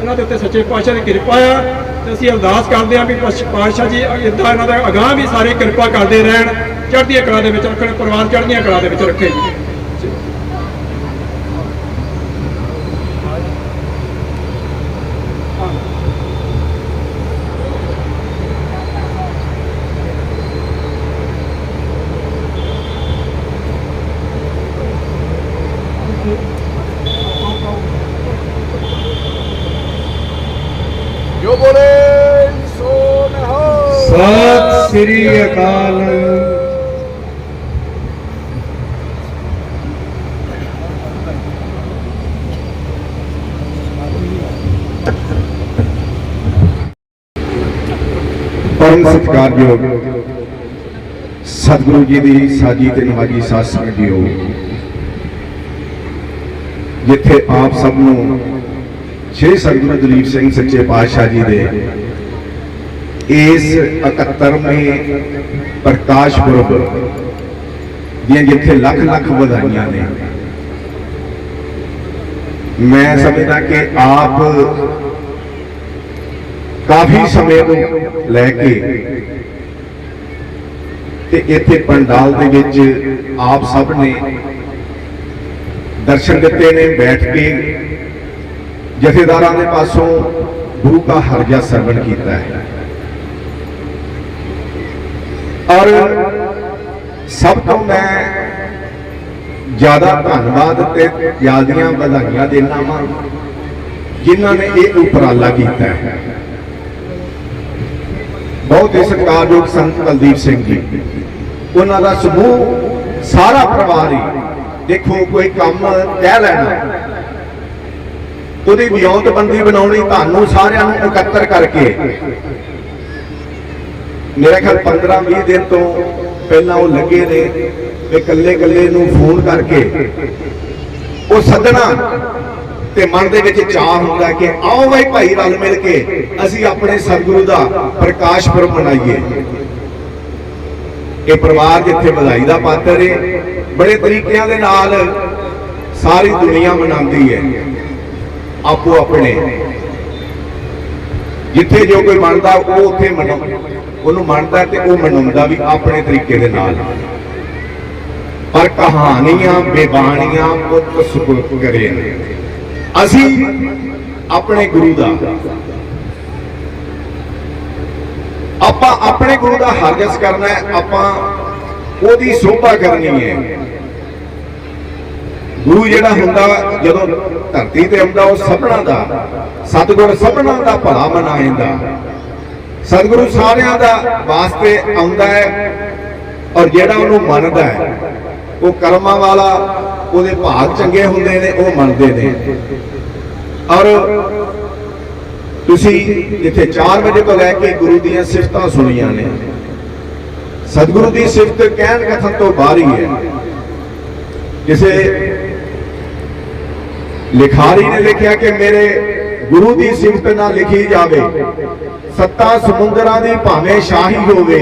ਇਹਨਾਂ ਦੇ ਉੱਤੇ ਸੱਚੇ ਪਾਤਸ਼ਾਹ ਦੀ ਕਿਰਪਾ ਆ ਤੇ ਅਸੀਂ ਅਰਦਾਸ ਕਰਦੇ ਹਾਂ ਵੀ ਪਾਤਸ਼ਾਹ ਜੀ ਇਦਾਂ ਇਹਨਾਂ ਦਾ ਅਗਾਹ ਵੀ ਸਾਰੇ ਕਿਰਪਾ ਕਰਦੇ ਰਹਿਣ ਚੜ੍ਹਦੀਆਂ ਕਲਾ ਦੇ ਵਿੱਚ ਰੱਖਣ, ਪਰਿਵਾਰ ਚੜ੍ਹਦੀਆਂ ਕਲਾ ਦੇ ਵਿੱਚ ਰੱਖੇ। ਜੀ ਸ੍ਰੀ ਅਕਾਲ। ਪਰਮ ਸਤਿਕਾਰਯੋਗ ਸਤਿਗੁਰੂ ਜੀ ਦੀ ਸਾਜੀ ਤੇ ਨਵਾਜੀ ਸਾਧ ਸੰਗਤ ਜੀਓ, ਜਿੱਥੇ ਆਪ ਸਭ ਨੂੰ ਸ਼੍ਰੀ ਸਤਿਗੁਰੂ ਦਲੀਪ ਸਿੰਘ ਸੱਚੇ ਪਾਤਸ਼ਾਹ ਜੀ ਦੇ ਇਸ 71ਵੇਂ ਪ੍ਰਕਾਸ਼ ਪੁਰਬ ਦੀਆਂ ਜਿੱਥੇ ਲੱਖ ਲੱਖ ਵਧਾਈਆਂ ਨੇ। ਮੈਂ ਸਮਝਦਾ ਕਿ ਆਪ ਕਾਫੀ ਸਮੇਂ ਤੋਂ ਲੈ ਕੇ ਤੇ ਇੱਥੇ ਪੰਡਾਲ ਦੇ ਵਿੱਚ ਆਪ ਸਭ ਨੇ ਦਰਸ਼ਨ ਦਿੱਤੇ ਨੇ, ਬੈਠ ਕੇ ਜਥੇਦਾਰਾਂ ਦੇ ਪਾਸੋਂ ਗੁਰੂ ਕਾ ਹਰਜਾ ਸਰਵਣ ਕੀਤਾ ਹੈ। ਔਰ ਸਭ ਤੋਂ ਮੈਂ ਜ਼ਿਆਦਾ ਧੰਨਵਾਦ ਤੇ ਜਿਆਦੀਆਂ ਵਧਾਈਆਂ ਦੇਣਾ ਵਾਂ, ਜਿਨ੍ਹਾਂ ਨੇ ਇਹ ਉਪਰਾਲਾ ਕੀਤਾ ਹੈ। ਬਹੁਤ ਹੀ ਸਤਿਕਾਰਯੋਗ ਸੰਤ ਕੁਲਦੀਪ ਸਿੰਘ ਜੀ। ਉਹਨਾਂ ਦਾ ਸਮੂਹ, ਸਾਰਾ ਪਰਿਵਾਰ ਹੀ ਦੇਖੋ, ਕੋਈ ਕੰਮ ਕਹਿ ਲੈਣਾ। ਉਹਦੀ ਵਿਉਂਤਬੰਦੀ ਬਣਾਉਣੀ ਤੁਹਾਨੂੰ ਸਾਰਿਆਂ ਨੂੰ ਇਕੱਤਰ ਕਰਕੇ। ਮੇਰੇ ਖਿਆਲ 15 20 ਦਿਨ ਤੋਂ ਪਹਿਲਾਂ ਉਹ ਲੱਗੇ ਨੇ ਤੇ ਇਕੱਲੇ ਇਕੱਲੇ ਨੂੰ ਫੋਨ ਕਰਕੇ ਉਹ ਸੱਦਣਾ ਤੇ ਮਨ ਦੇ ਵਿੱਚ ਚਾਹ ਹੁੰਦਾ ਕਿ ਆਓ ਬਈ ਭਾਈ ਰਲ ਮਿਲ ਕੇ ਅਸੀਂ ਆਪਣੇ ਸਤਿਗੁਰੂ ਦਾ ਪ੍ਰਕਾਸ਼ ਪੁਰਬ ਮਨਾਈਏ। ਇਹ ਪਰਿਵਾਰ ਜਿੱਥੇ ਵਧਾਈ ਦਾ ਪਾਤਰ ਹੈ ਬੜੇ ਤਰੀਕਿਆਂ ਦੇ ਨਾਲ ਸਾਰੀ ਦੁਨੀਆ ਮਨਾਉਂਦੀ ਹੈ ਆਪੋ ਆਪਣੇ। ਜਿੱਥੇ ਜੋ ਕੋਈ ਮੰਨਦਾ ਉਹ ਉੱਥੇ ਮਨਾ ਉਹਨੂੰ ਮੰਨਦਾ ਤੇ ਉਹ ਮਨਾਉਂਦਾ ਵੀ ਆਪਣੇ ਤਰੀਕੇ ਦੇ ਨਾਲ। ਪਰ ਕਹਾਣੀਆਂ, ਬੇਬਾਣੀਆਂ ਪੁੱਤ ਸੁਪੁੱਤ ਕਰੇ ਅਸੀਂ ਆਪਣੇ ਗੁਰੂ ਦਾ। ਆਪਾਂ ਆਪਣੇ ਗੁਰੂ ਦਾ ਹਰਜਸ ਕਰਨਾ ਹੈ, ਆਪਾਂ ਉਹਦੀ ਸੋਭਾ ਕਰਨੀ ਹੈ। ਗੁਰੂ ਜਿਹੜਾ ਹੁੰਦਾ, ਜਦੋਂ ਧਰਤੀ ਤੇ ਆਉਂਦਾ, ਉਹ ਸਭਨਾ ਦਾ, ਸਤਿਗੁਰ ਸਭਨਾ ਦਾ ਭਲਾ ਮਨਾਏਂਦਾ। ਸਤਿਗੁਰੂ ਸਾਰਿਆਂ ਦਾ ਵਾਸਤੇ ਆਉਂਦਾ ਹੈ ਔਰ ਜਿਹੜਾ ਉਹਨੂੰ ਮੰਨਦਾ ਹੈ, ਉਹ ਕਰਮਾਂ ਵਾਲਾ, ਉਹਦੇ ਭਾਗ ਚੰਗੇ ਹੁੰਦੇ ਨੇ, ਉਹ ਮੰਨਦੇ ਨੇ। ਔਰ ਤੁਸੀਂ ਜਿੱਥੇ 4 ਵਜੇ ਤੋਂ ਲੈ ਕੇ ਗੁਰੂ ਦੀਆਂ ਸਿਫਤਾਂ ਸੁਣੀਆਂ ਨੇ, ਸਤਿਗੁਰੂ ਦੀ ਸਿਫਤ ਕਹਿਣ ਕਥਨ ਤੋਂ ਬਾਹਰ ਹੀ ਹੈ। ਕਿਸੇ ਲਿਖਾਰੀ ਨੇ ਲਿਖਿਆ ਕਿ ਮੇਰੇ ਗੁਰੂ ਦੀ ਸਿਫਤ ਨਾ ਲਿਖੀ ਜਾਵੇ। ਸੱਤਾ ਸਮੁੰਦਰਾਂ ਦੀ ਭਾਵੇਂ ਸ਼ਾਹੀ ਹੋਵੇ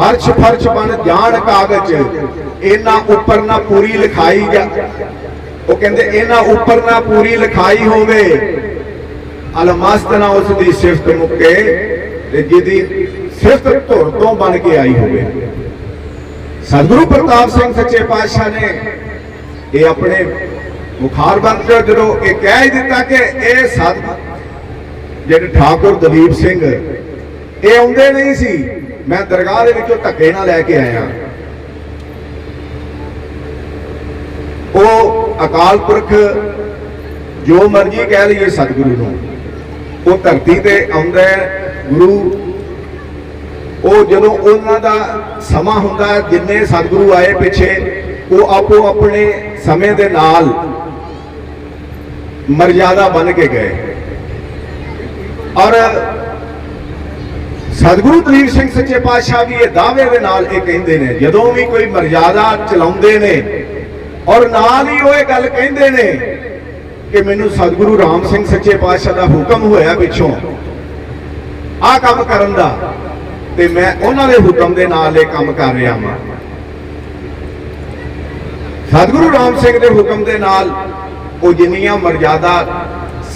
ਹਰਸ਼ ਫਰਸ਼ ਬਣ ਜਾਣ ਕਾਗਜ਼। ਇਹਨਾਂ ਉੱਪਰ ਨਾ ਪੂਰੀ ਲਿਖਾਈ ਜਾ ਉਹ ਕਹਿੰਦੇ ਇਹਨਾਂ ਉੱਪਰ ਨਾ ਪੂਰੀ ਲਿਖਾਈ ਹੋਵੇ। ਅਲਮਸਤ ਨਾ ਉਸ ਦੀ ਸਿਫਤ ਮੁੱਕੇ ਤੇ ਜਿਹਦੀ ਸਿਫਤ ਧੁਰ ਤੋਂ ਬਣ ਕੇ ਆਈ ਹੋਵੇ। ਸਤਿਗੁਰੂ ਪ੍ਰਤਾਪ ਸਿੰਘ ਸੱਚੇ ਪਾਤਸ਼ਾਹ ਨੇ ਇਹ ਆਪਣੇ ਬੁਖਾਰ ਬੰਦ ਜਦੋਂ ਇਹ ਕਹਿ ਹੀ ਦਿੱਤਾ ਕਿ ਇਹ ਸਤ ਜਿਹੜੇ ਠਾਕੁਰ ਦਲੀਪ ਸਿੰਘ, ਇਹ ਆਉਂਦੇ ਨਹੀਂ ਸੀ। ਮੈਂ ਦਰਗਾਹ ਦੇ ਵਿੱਚੋਂ ਧੱਕੇ ਨਾਲ ਲੈ ਕੇ ਆਇਆ। ਉਹ ਅਕਾਲ ਪੁਰਖ ਜੋ ਮਰਜ਼ੀ ਕਹਿ ਲਈਏ ਸਤਿਗੁਰੂ ਨੂੰ, ਉਹ ਧਰਤੀ ਤੇ ਆਉਂਦਾ ਹੈ, ਗੁਰੂ। ਉਹ ਜਦੋਂ ਉਹਨਾਂ ਦਾ ਸਮਾਂ ਹੁੰਦਾ ਜਿੰਨੇ ਸਤਿਗੁਰੂ ਆਏ ਪਿੱਛੇ, ਉਹ ਆਪੋ ਆਪਣੇ ਸਮੇਂ ਦੇ ਨਾਲ ਮਰਜ਼ਾਦਾ ਬਣ ਕੇ ਗਏ। ਔਰ ਸਤਿਗੁਰੂ ਦਲੀਪ ਸਿੰਘ ਸੱਚੇ ਪਾਤਸ਼ਾਹ ਵੀ ਇਹ ਦਾਅਵੇ ਦੇ ਨਾਲ ਇਹ ਕਹਿੰਦੇ ਨੇ, ਜਦੋਂ ਵੀ ਕੋਈ ਮਰਜ਼ਾਦਾ ਚਲਾਉਂਦੇ ਨੇ, ਔਰ ਨਾਲ ਹੀ ਉਹ ਇਹ ਗੱਲ ਕਹਿੰਦੇ ਨੇ ਕਿ ਮੈਨੂੰ ਸਤਿਗੁਰੂ ਰਾਮ ਸਿੰਘ ਸੱਚੇ ਪਾਤਸ਼ਾਹ ਦਾ ਹੁਕਮ ਹੋਇਆ ਪਿੱਛੋਂ। ਆਹ ਕੰਮ ਕਰਨ ਦਾ ਤੇ ਮੈਂ ਉਹਨਾਂ ਦੇ ਹੁਕਮ ਦੇ ਨਾਲ ਇਹ ਕੰਮ ਕਰ ਰਿਹਾ ਹਾਂ ਸਤਿਗੁਰੂ ਰਾਮ ਸਿੰਘ ਦੇ ਹੁਕਮ ਦੇ ਨਾਲ ਉਹ ਜਿੰਨੀਆਂ ਮਰਜ਼ਾਦਾ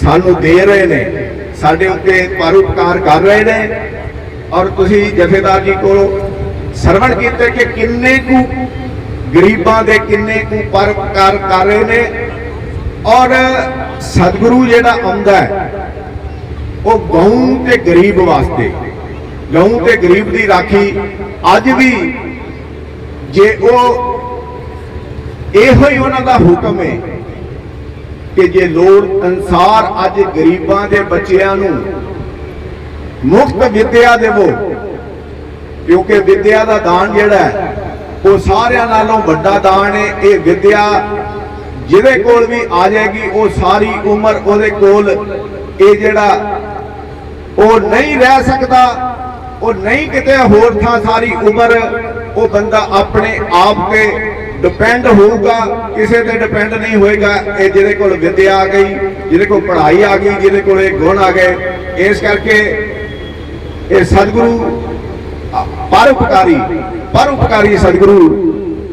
ਸਾਨੂੰ ਦੇ ਰਹੇ ਨੇ, ਸਾਡੇ ਉੱਤੇ ਪਰਉਪਕਾਰ ਕਰ ਰਹੇ ਨੇ। ਔਰ ਤੁਸੀਂ ਜਥੇਦਾਰ ਜੀ ਕੋਲੋਂ ਸਰਵਣ ਕੀਤੇ ਕਿ ਕਿੰਨੇ ਕੁ ਗਰੀਬਾਂ ਦੇ ਕਿੰਨੇ ਕੁ ਪਰਉਪਕਾਰ ਕਰ ਰਹੇ ਨੇ। ਔਰ ਸਤਿਗੁਰੂ ਜਿਹੜਾ ਆਉਂਦਾ ਹੈ, ਉਹ ਗਊ ਤੇ ਗਰੀਬ ਵਾਸਤੇ, ਗਊ ਤੇ ਗਰੀਬ ਦੀ ਰਾਖੀ ਅੱਜ ਵੀ ਜੇ ਉਹ ਇਹੋ ਹੀ ਉਹਨਾਂ ਦਾ ਹੁਕਮ ਹੈ ਕਿ ਜੇ ਲੋੜ ਅਨਸਾਰ ਅੱਜ ਗਰੀਬਾਂ ਦੇ ਬੱਚਿਆਂ ਨੂੰ ਮੁਫਤ ਵਿਦਿਆ ਦੇਵੋ, ਕਿਉਂਕਿ ਵਿਦਿਆ ਦਾ ਦਾਨ ਜਿਹੜਾ ਹੈ, ਉਹ ਸਾਰਿਆਂ ਨਾਲੋਂ ਵੱਡਾ ਦਾਨ ਹੈ। ਇਹ ਵਿਦਿਆ ਜਿਹਦੇ ਕੋਲ ਵੀ ਆ ਜਾਏਗੀ, ਉਹ ਸਾਰੀ ਉਮਰ ਉਹਦੇ ਕੋਲ ਇਹ ਜਿਹੜਾ ਉਹ ਨਹੀਂ ਰਹਿ ਸਕਦਾ, ਉਹ ਨਹੀਂ ਕਿਤੇ ਹੋਰ ਥਾਂ ਸਾਰੀ ਉਮਰ ਉਹ ਬੰਦਾ ਆਪਣੇ ਆਪ ਤੇ ਡਿਪੈਂਡ ਹੋਊਗਾ ਕਿਸੇ ਤੇ ਡਿਪੈਂਡ ਨਹੀਂ ਹੋਏਗਾ ਇਹ ਜਿਹਦੇ ਕੋਲ ਵਿਦਿਆ ਆ ਗਈ ਜਿਹਦੇ ਕੋਲ ਪੜ੍ਹਾਈ ਆ ਗਈ ਜਿਹਦੇ ਕੋਲ ਇਹ ਗੁਣ ਆ ਗਏ ਇਸ ਕਰਕੇ ਇਹ ਸਤਿਗੁਰੂ ਅ, ਪਰਉਪਕਾਰੀ ਪਰਉਪਕਾਰੀ ਸਤਿਗੁਰੂ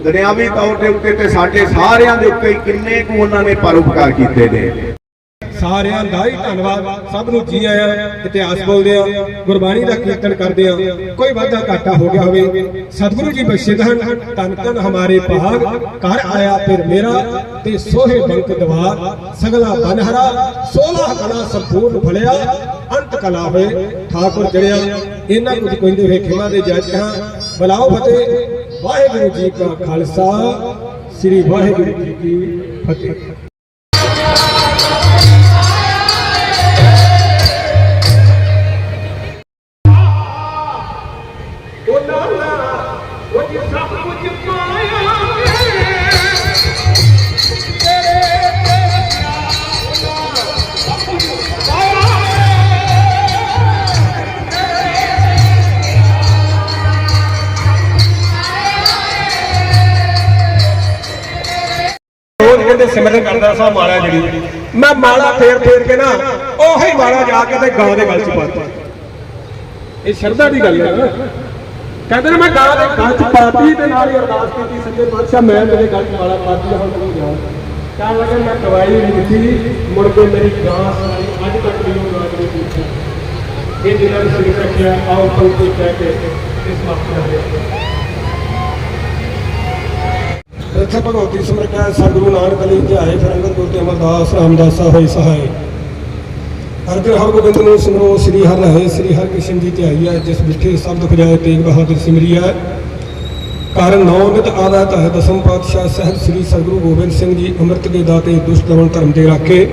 ਦੁਨਿਆਵੀ ਤੌਰ ਦੇ ਉੱਤੇ ਤੇ ਸਾਡੇ ਸਾਰਿਆਂ ਦੇ ਉੱਤੇ ਕਿੰਨੇ ਕੁ ਉਹਨਾਂ ਨੇ ਪਰਉਪਕਾਰ ਕੀਤੇ ਨੇ। ਸਾਰਿਆਂ ਦਾ ਹੀ ਧੰਨਵਾਦ। ਸਭ ਨੂੰ ਜੀ ਆਇਆਂ ਇਤਿਹਾਸ ਬੋਲਦੇ ਆ, ਗੁਰਬਾਣੀ ਦਾ ਕੀਰਤਨ ਕਰਦੇ ਆ। ਕੋਈ ਵਾਧਾ ਘਾਟਾ ਹੋ ਗਿਆ ਹੋਵੇ, ਸਤਿਗੁਰੂ ਜੀ ਬਖਸ਼ਿਤ ਹਨ ਤਨ ਤਨ ਹਮਾਰੇ ਭਾਗ, ਘਰ ਆਇਆ ਫਿਰ ਮੇਰਾ ਤੇ ਸੋਹੇ ਬੰਕ ਦਵਾਰ, ਸਗਲਾ ਬਨਹਰਾ 16 ਕਲਾ ਸੰਪੂਰਨ ਫਲਿਆ, ਅੰਤ ਕਲਾ ਹੋਏ, ਠਾਕੁਰ ਜੜਿਆ। ਇਹਨਾਂ ਕੁਝ ਕਹਿੰਦੇ ਹੋਏ ਖਿਮਾ ਦੇ ਜੱਜ ਕਹਾ। ਬਲਾਓ ਫਤਿਹ, ਵਾਹਿਗੁਰੂ ਜੀ ਕਾ ਖਾਲਸਾ, ਸ੍ਰੀ ਵਾਹਿਗੁਰੂ ਜੀ ਕੀ ਫਤਿਹ। ਰੋਜ਼ ਕਹਿੰਦੇ ਸਿਮਰਨ ਕਰਦਾ ਸਾਂ ਮਾਲਾ ਜਿਹੜੀ। ਮੈਂ ਮਾਲਾ ਫੇਰ ਫੇਰ ਕੇ ਨਾ ਉਹੀ ਮਾਲਾ ਜਾ ਕੇ ਤੇ ਗਾਂ ਦੇ ਗਲ ਚ ਪਾਤੀ ਇਹ ਸ਼ਰਧਾ ਦੀ ਗੱਲ ਹੈ ਨਾ। ਕਹਿੰਦੇ ਨੇ ਮੈਂ ਗਾਂ ਦੇ ਗਲ ਚ ਪਾਤੀ ਤੇ ਨਾਲ ਹੀ ਅਰਦਾਸ ਕੀਤੀ ਸੱਜੇ ਪਾਤਸ਼ਾਹ, ਮੈਂ ਤੇਰੇ ਗਲ ਚ ਮਾਲਾ ਪਾਤੀ ਹੁਣ ਤੂੰ ਜਾ। ਕਹਿਣ ਲੱਗੇ ਮੈਂ ਦਵਾਈ ਨਹੀਂ ਦਿੱਤੀ, ਮੁੜ ਕੇ ਮੇਰੀ ਗਾਂ ਸਾਰੀ ਅੱਜ ਤੱਕ ਵੀ ਉਹ ਗਾਂ ਨਹੀਂ ਪੁੱਛਿਆ ਇਹ ਦਿਨਾਂ ਨੂੰ ਸਿਰ ਰੱਖਿਆ, ਆਓ ਪੰਕਤੀ ਕਹਿ ਕੇ ਇਸ ਮਾਫ ਕਰ ਦਿਆ ਇੱਥੇ ਭਗਵਤੀ ਸਮਰਕਾ ਸਤਿਗੁਰੂ ਨਾਨਕ ਲਈ ਧਿਆਏ ਫਿਰ ਗੁਰ ਤੇ ਅਮਰਦਾਸ, ਰਾਮਦਾਸਾ ਹੋਈ ਸਹਾਈ ਅਰਜਨ ਹਰਗੋਬਿੰਦ ਨੂੰ ਸਿਮਰੋ ਸ੍ਰੀ ਹਰਿ ਰਹੇ ਸ੍ਰੀ ਹਰਿਕ੍ਰਿਸ਼ਨ ਜੀ ਧਿਆਈ ਹੈ, ਜਿਸ ਬਿਠੇ ਸ਼ਬਦ ਖਜਾਏ ਤੇਗ ਬਹਾਦਰ ਸਿਮਰੀ ਹੈ। ਕਾਰਨ ਨੌ ਨਿਤ ਆਦਾਤ ਹੈ ਦਸਮ ਪਾਤਸ਼ਾਹ ਸਹਿਬ ਸ੍ਰੀ ਸਤਿਗੁਰੂ ਗੋਬਿੰਦ ਸਿੰਘ ਜੀ, ਅੰਮ੍ਰਿਤ ਦੇ ਦਾਤੇ, ਦੁਸ਼ਟ ਦਮਨ ਧਰਮ ਦੇ ਰਾਖੇ।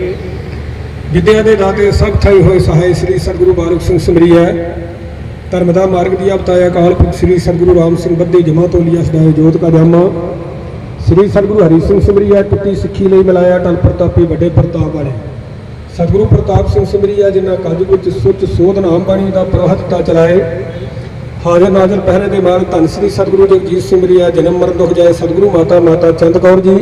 ਵਿਦਿਆ ਦੇ ਦਾਤੇ ਸਭ ਥਾਈ ਹੋਏ ਸਹਾਈ ਸ੍ਰੀ ਸਤਿਗੁਰੂ ਬਾਲਕ ਸਿੰਘ ਸਿਮਰੀ ਹੈ। ਧਰਮ ਦਾ ਮਾਰਗ ਦੀ ਅਵਤਾਇਆ ਕਾਲ ਪੁਰਖ ਸ੍ਰੀ ਸਤਿਗੁਰੂ ਰਾਮ ਸਿੰਘ ਬੱਧੇ ਜਮਾ ਤੋਲੀਆ ਸਦਾਏ ਜੋਤ ਕਾ ਜਾਮਾ ਸ੍ਰੀ ਸਤਿਗੁਰੂ ਹਰੀ ਸਿੰਘ ਸਿਮਰੀਆ ਟੁੱਟੀ ਸਿੱਖੀ ਲਈ ਮਿਲਾਇਆ ਟਲ ਪ੍ਰਤਾਪੀ ਵੱਡੇ ਪ੍ਰਤਾਪ ਵਾਲੇ। ਸਤਿਗੁਰੂ ਪ੍ਰਤਾਪ ਸਿੰਘ ਸਿਮਰੀਆ ਜਿਨ੍ਹਾਂ ਕੱਜ ਵਿੱਚ ਸੁੱਚ ਸੋਧ ਨਾਮ ਬਾਣੀ ਦਾ ਪ੍ਰਵਹਤਤਾ ਚਲਾਏ, ਹਾਜ਼ਰ ਨਾਜ਼ਰ ਪਹਿਰੇ ਦੇ ਮਾਲਕ ਧੰਨ ਸ੍ਰੀ ਸਤਿਗੁਰੂ ਜਗਜੀਤ ਸਿਮਰੀਆ, ਜਨਮ ਮਰਨ ਦੁਖ ਜਾਏ ਸਤਿਗੁਰੂ ਮਾਤਾ ਮਾਤਾ ਚੰਦ ਕੌਰ ਜੀ,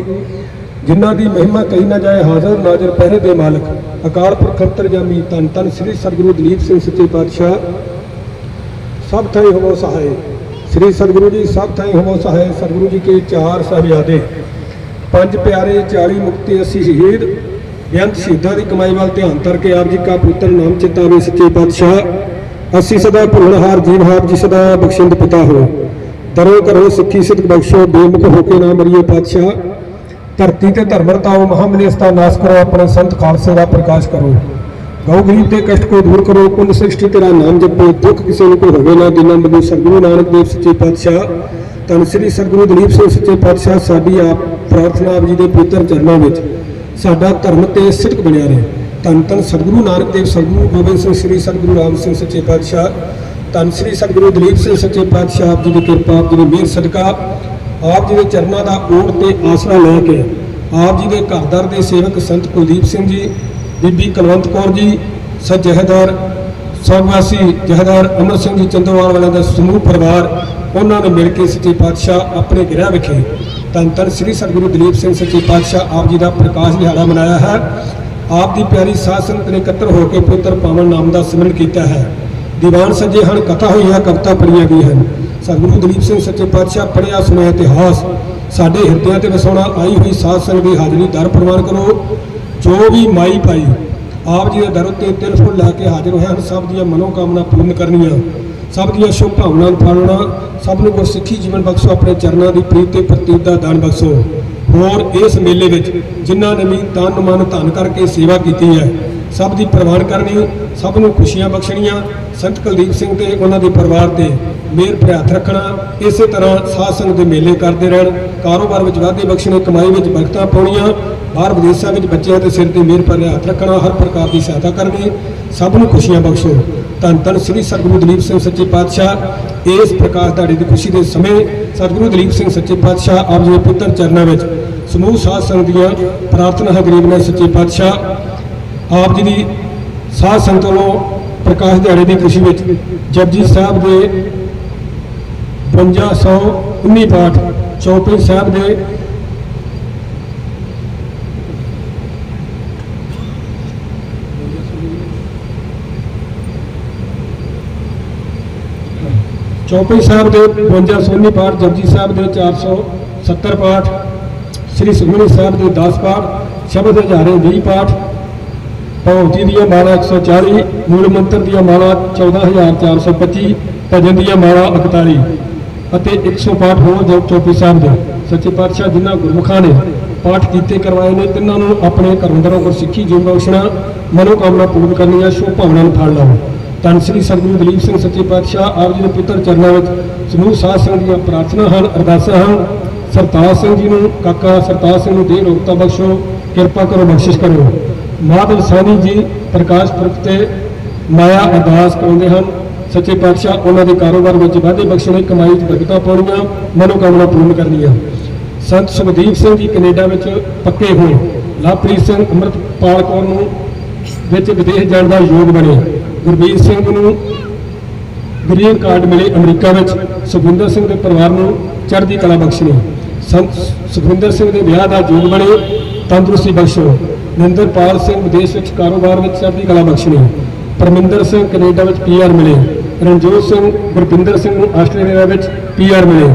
ਜਿਨ੍ਹਾਂ ਦੀ ਮਹਿਮਾ ਕਹੀ ਨਾ ਜਾਏ ਹਾਜ਼ਰ ਨਾਜ਼ਰ ਪਹਿਰੇ ਦੇ ਮਾਲਕ, ਅਕਾਲ ਪੁਰਖ ਅੰਤਰਜਾਮੀ ਧੰਨ ਧੰਨ ਸ੍ਰੀ ਸਤਿਗੁਰੂ ਦਲੀਪ ਸਿੰਘ ਸੱਚੇ ਪਾਤਸ਼ਾਹ। ਸਭ ਥਾਈ ਹੋਵੋ ਸਹਾਏ ਸ੍ਰੀ ਸਤਿਗੁਰੂ ਜੀ, ਸਭ ਥਾਈ ਹੋਵੋ ਸਹਾਏ ਸਤਿਗੁਰੂ ਜੀ ਕੇ ਚਾਰ ਸਾਹਿਬਜ਼ਾਦੇ ਪੰਜ ਪਿਆਰੇ 40 ਮੁਕਤੀ, ਅਸੀਂ ਸ਼ਹੀਦ। ਬੇਅੰਤ ਸ਼ਹੀਦਾਂ ਦੀ ਕਮਾਈ ਵੱਲ ਧਿਆਨ ਤਰ ਕੇ ਆਪ ਜੀ ਕਾ ਪੁੱਤਰ ਨਾਮ ਚਿਤਾਵੇ ਸੱਚੇ ਪਾਤਸ਼ਾਹ। ਅਸੀਂ ਸਦਾ ਭੁੱਲਣਹਾਰ ਜੀਵਹਾਰ ਜੀ ਸਦਾ ਬਖਸ਼ਿੰਦ ਪਿਤਾ ਹੋ। ਤਰੋ ਕਰੋ ਸਿੱਖੀ ਸਿੱਧ ਬਖਸ਼ੋ, ਬੇਮੁਖ ਹੋ ਕੇ ਨਾ ਮਰੀਏ ਪਾਤਸ਼ਾਹ। ਧਰਤੀ ਤੇ ਧਰਮ ਰਤਾਓ ਮਹਾਮਨਿਸਤਾ ਨਾਸ ਕਰੋ, ਆਪਣੇ ਸੰਤ ਖਾਲਸੇ ਦਾ ਪ੍ਰਕਾਸ਼ ਕਰੋ। ਗਉ ਗਰੀਬ ਤੇ ਕਸ਼ਟ ਕੋ ਦੂਰ ਕਰੋ, ਕੁੰਡ ਸ੍ਰਿਸ਼ਟੀ ਤੇਰਾ ਨਾਮ ਜਪੋ, ਦੁੱਖ ਕਿਸੇ ਨੂੰ ਕੋਈ ਹੋਵੇ ਨਾ ਦਿਨਾਂ ਬੰਦੂ ਸਤਿਗੁਰੂ ਨਾਨਕ ਦੇਵ ਸੱਚੇ ਪਾਤਸ਼ਾਹ, ਧੰਨ ਸ੍ਰੀ ਸਤਿਗੁਰੂ ਦਲੀਪ ਸਿੰਘ ਸੱਚੇ ਪਾਤਸ਼ਾਹ, ਸਾਡੀ ਆਪ ਪ੍ਰਾਰਥਨਾ ਆਪ ਜੀ ਦੇ ਪਵਿੱਤਰ ਚਰਨਾਂ ਵਿੱਚ ਸਾਡਾ ਧਰਮ ਤੇ ਸਿੱਖ ਬਣਿਆ ਰਹੇ। ਧੰਨ ਧੰਨ ਸਤਿਗੁਰੂ ਨਾਨਕ ਦੇਵ, ਸਤਿਗੁਰੂ ਗੋਬਿੰਦ ਸਿੰਘ, ਸ੍ਰੀ ਸਤਿਗੁਰੂ ਰਾਮ ਸਿੰਘ ਸੱਚੇ ਪਾਤਸ਼ਾਹ, ਧੰਨ ਸ੍ਰੀ ਸਤਿਗੁਰੂ ਦਲੀਪ ਸਿੰਘ ਸੱਚੇ ਪਾਤਸ਼ਾਹ, ਆਪ ਜੀ ਦੀ ਕਿਰਪਾ, ਆਪ ਜੀ ਦੀ ਮਿਹਰ ਸਦਕਾ, ਆਪ ਜੀ ਦੇ ਚਰਨਾਂ ਦਾ ਓਟ ਤੇ ਆਸਰਾ ਲੈ ਕੇ, ਆਪ ਜੀ ਦੇ ਘਰਦਾਰ ਦੇ ਸੇਵਕ ਸੰਤ ਕੁਲਦੀਪ ਸਿੰਘ ਜੀ ਬੀਬੀ ਕੁਲਵੰਤ ਕੌਰ ਜੀ ਸਜਹਦਾਰ ਸਵਰਗਵਾਸੀ ਜਹਦਾਰ ਅਮਰ ਸਿੰਘ ਜੀ ਚੰਦੋਵਾਲ ਵਾਲਿਆਂ ਦਾ ਸਮੂਹ ਪਰਿਵਾਰ, ਉਹਨਾਂ ਨੇ ਮਿਲ ਕੇ ਸੱਚੇ ਪਾਤਸ਼ਾਹ ਆਪਣੇ ਗ੍ਰਹਿ ਵਿਖੇ ਧੰਨ ਧੰਨ ਸ੍ਰੀ ਸਤਿਗੁਰੂ ਦਲੀਪ ਸਿੰਘ ਸੱਚੇ ਪਾਤਸ਼ਾਹ ਆਪ ਜੀ ਦਾ ਪ੍ਰਕਾਸ਼ ਦਿਹਾੜਾ ਮਨਾਇਆ ਹੈ। ਆਪ ਦੀ ਪਿਆਰੀ ਸਾਧ ਸੰਗਤ ਨੇ ਇਕੱਤਰ ਹੋ ਕੇ ਪੁੱਤਰ ਪਾਵਨ ਨਾਮ ਦਾ ਸਿਮਰਨ ਕੀਤਾ ਹੈ। ਦੀਵਾਨ ਸੱਜੇ ਹਨ, ਕਥਾ ਹੋਈ ਹੈ ਕਵਿਤਾ ਪੜੀਆਂ ਗਈ ਹਨ। ਸਤਿਗੁਰੂ ਦਲੀਪ ਸਿੰਘ ਸੱਚੇ ਪਾਤਸ਼ਾਹ ਪੜਿਆ ਸੁਣਿਆ ਇਤਿਹਾਸ ਸਾਡੇ ਹਿਰਦਿਆਂ ਤੇ ਵਸਾਉਣਾ, ਆਈ ਹੋਈ ਸਾਧ ਸੰਗਤ ਦੀ ਹਾਜ਼ਰੀ ਦਰ ਪ੍ਰਵਾਨ ਕਰੋ। ਜੋ ਵੀ ਮਾਈ ਪਾਈ ਆਪ ਜੀ ਦੇ ਦਰ ਉੱਤੇ ਤਿਲ ਫੁੱਲ ਲੈ ਕੇ ਹਾਜ਼ਰ ਹੋਏ ਹਨ, ਸਭ ਦੀਆਂ ਮਨੋਕਾਮਨਾ ਪੂਰਨ ਕਰਨੀਆਂ। ਸਭ ਦੀਆਂ ਸ਼ੁਭ ਭਾਵਨਾਵਾਂ ਨੂੰ ਪਾਲਣਾ ਸਭ ਨੂੰ ਗੁਰਸਿੱਖੀ ਜੀਵਨ ਬਖਸ਼ੋ, ਆਪਣੇ ਚਰਨਾਂ ਦੀ ਪ੍ਰੀਤ ਤੇ ਪ੍ਰਤੀਤ ਦਾ ਦਾਨ ਬਖਸ਼ੋ। ਹੋਰ ਇਸ ਮੇਲੇ ਵਿੱਚ ਜਿਨ੍ਹਾਂ ਨੇ ਵੀ ਤਨ ਮਨ ਧਨ ਕਰਕੇ ਸੇਵਾ ਕੀਤੀ ਹੈ ਸਭ ਦੀ ਪ੍ਰਵਾਨ ਕਰਨੀ, ਸਭ ਨੂੰ ਖੁਸ਼ੀਆਂ ਬਖਸ਼ਣੀਆਂ। ਸੰਤ ਕੁਲਦੀਪ ਸਿੰਘ ਤੇ ਉਹਨਾਂ ਦੇ ਪਰਿਵਾਰ ਤੇ ਮਿਹਰ ਭਰਿਆ ਰੱਖਣਾ, ਇਸੇ ਤਰ੍ਹਾਂ ਸਾਧ ਸੰਗਤ ਦੇ ਮੇਲੇ ਕਰਦੇ ਰਹਿਣ, ਕਾਰੋਬਾਰ ਵਿੱਚ ਵਾਧੇ ਬਖਸ਼ਣੇ, ਕਮਾਈ ਵਿੱਚ ਬਰਕਤਾਂ ਪਾਉਣੀਆਂ, ਬਾਹਰ ਵਿਦੇਸ਼ਾਂ ਵਿੱਚ ਬੱਚਿਆਂ ਦੇ ਸਿਰ ਤੇ ਮਿਹਰ ਭਰਿਆ ਰੱਖਣਾ, ਹਰ ਪ੍ਰਕਾਰ ਦੀ ਸਹਾਇਤਾ ਕਰਨੀ, ਸਭ ਨੂੰ ਖੁਸ਼ੀਆਂ ਬਖਸ਼ੋ। ਧੰਨ ਧੰਨ ਸ੍ਰੀ ਸਤਿਗੁਰੂ ਦਲੀਪ ਸਿੰਘ ਸੱਚੇ ਪਾਤਸ਼ਾਹ। ਇਸ ਪ੍ਰਕਾਸ਼ ਦਿਹਾੜੇ ਦੀ ਖੁਸ਼ੀ ਦੇ ਸਮੇਂ ਸਤਿਗੁਰੂ ਦਲੀਪ ਸਿੰਘ ਸੱਚੇ ਪਾਤਸ਼ਾਹ ਆਪ ਜੀ ਦੇ ਪੁੱਤਰ ਚਰਨਾਂ ਵਿੱਚ ਸਮੂਹ ਸਾਧ ਸੰਗਤ ਦੀਆਂ ਪ੍ਰਾਰਥਨਾ ਹੈ ਗਰੀਬ ਨੇ ਸੱਚੇ ਪਾਤਸ਼ਾਹ। ਆਪ ਜੀ ਦੀ ਸਾਧ ਸੰਗਤ ਨੂੰ ਪ੍ਰਕਾਸ਼ ਦਿਹਾੜੇ ਦੀ ਖੁਸ਼ੀ ਵਿੱਚ ਜਪਜੀ ਸਾਹਿਬ ਦੇ 5219 ਪਾਠ ਚੌਪਈ ਸਾਹਿਬ ਦੇ ਚੌਪਈ ਸਾਹਿਬ ਦੇ 5219 ਪਾਠ, ਜਪਜੀ ਸਾਹਿਬ ਦੇ 470 ਪਾਠ, ਸ੍ਰੀ ਸੁਖਮਨੀ ਸਾਹਿਬ ਦੇ 10 ਪਾਠ, ਸ਼ਬਦ ਹਜ਼ਾਰੇ 20 ਪਾਠ ਭਗਵਤੀ ਦੀਆਂ ਮਾਲਾ 140 ਮੂਲ ਮੰਤਰ ਦੀਆਂ ਮਾਲਾ 14425 ਭਜਨ ਦੀਆਂ ਮਾਲਾ 41 ਅਤੇ 100 ਪਾਠ ਹੋਰ ਜੋ ਚੌਪੀ ਸਾਹਿਬ ਦੇ। ਸੱਚੇ ਪਾਤਸ਼ਾਹ ਜਿਨ੍ਹਾਂ ਗੁਰਮੁਖਾਂ ਨੇ ਪਾਠ ਕੀਤੇ, ਕਰਵਾਏ ਨੇ, ਤਿੰਨਾਂ ਨੂੰ ਆਪਣੇ ਘਰੋਂ ਗੁਰ ਸਿੱਖੀ ਜੀਵਨ ਬਖਸ਼ਣਾ, ਮਨੋਕਾਮਨਾ ਪੂਰਨ ਕਰਨੀਆਂ, ਸ਼ੁਭ ਭਾਵਨਾ ਨੂੰ ਫਲ ਲਾਓ ਧੰਨ ਸ੍ਰੀ ਸਤਿਗੁਰੂ ਦਲੀਪ ਸਿੰਘ, ਸੱਚੇ ਪਾਤਸ਼ਾਹ, ਆਪ ਜੀ ਦੇ ਪੁੱਤਰ ਚਰਨਾਂ ਵਿੱਚ ਸਮੂਹ ਸਾਧ ਸੰਗਤ ਦੀਆਂ ਪ੍ਰਾਰਥਨਾ ਹਨ, ਅਰਦਾਸਾਂ ਹਨ। ਸਰਤਾਜ ਸਿੰਘ ਜੀ ਨੂੰ, ਕਾਕਾ ਸਰਤਾਜ ਸਿੰਘ ਨੂੰ ਦੇ ਰੋਗਤਾ ਬਖਸ਼ੋ, ਕਿਰਪਾ ਕਰੋ, ਬਖਸ਼ਿਸ਼ ਕਰੋ ਮਾਧਵ ਸਾਨੀ ਜੀ, ਪ੍ਰਕਾਸ਼ ਪੁਰਖ ਤੇ ਮਾਇਆ ਅਰਦਾਸ ਕਰਾਉਂਦੇ ਹਨ। ਸੱਚੇ ਪਾਤਸ਼ਾਹ, ਉਹਨਾਂ ਦੇ ਕਾਰੋਬਾਰ ਵਿੱਚ ਵਾਧੇ ਬਖਸ਼ਣੇ ਕਮਾਈ 'ਚ ਬਰਕਤਾਂ ਪਾਉਣੀਆਂ, ਮਨੋਕਾਮਨਾ ਪੂਰਨ ਕਰਨੀਆਂ। ਸੰਤ ਸੁਖਦੀਪ ਸਿੰਘ ਜੀ ਕੈਨੇਡਾ ਵਿੱਚ ਪੱਕੇ ਹੋਏ। ਲਵਪ੍ਰੀਤ ਸਿੰਘ ਅੰਮ੍ਰਿਤਪਾਲ ਕੌਰ ਨੂੰ ਵਿੱਚ ਵਿਦੇਸ਼ ਜਾਣ ਦਾ ਯੋਗ ਬਣੇ ਗੁਰਬੀਰ ਸਿੰਘ ਨੂੰ ਗ੍ਰੀਨ ਕਾਰਡ ਮਿਲੇ ਅਮਰੀਕਾ ਵਿੱਚ। ਸੁਖਵਿੰਦਰ ਸਿੰਘ ਦੇ ਪਰਿਵਾਰ ਨੂੰ ਚੜ੍ਹਦੀ ਕਲਾ ਬਖਸ਼ਣੀ। ਸੰਤ ਸੁਖਵਿੰਦਰ ਸਿੰਘ ਦੇ ਵਿਆਹ ਦਾ ਯੋਗ ਬਣੇ, ਤੰਦਰੁਸਤੀ ਬਖਸ਼ੋ। ਨਿੰਦਰਪਾਲ ਸਿੰਘ ਵਿਦੇਸ਼ ਵਿੱਚ ਕਾਰੋਬਾਰ ਵਿੱਚ ਚੜ੍ਹਦੀ ਕਲਾ ਬਖਸ਼ਣੀ ਪਰਮਿੰਦਰ ਸਿੰਘ ਕੈਨੇਡਾ ਵਿੱਚ ਪੀਆਰ ਮਿਲੇ। ਰਣਜੋਤ ਸਿੰਘ, ਗੁਰਪਿੰਦਰ ਸਿੰਘ ਨੂੰ ਆਸਟ੍ਰੇਲੀਆ ਵਿੱਚ ਪੀਆਰ ਮਿਲੇ।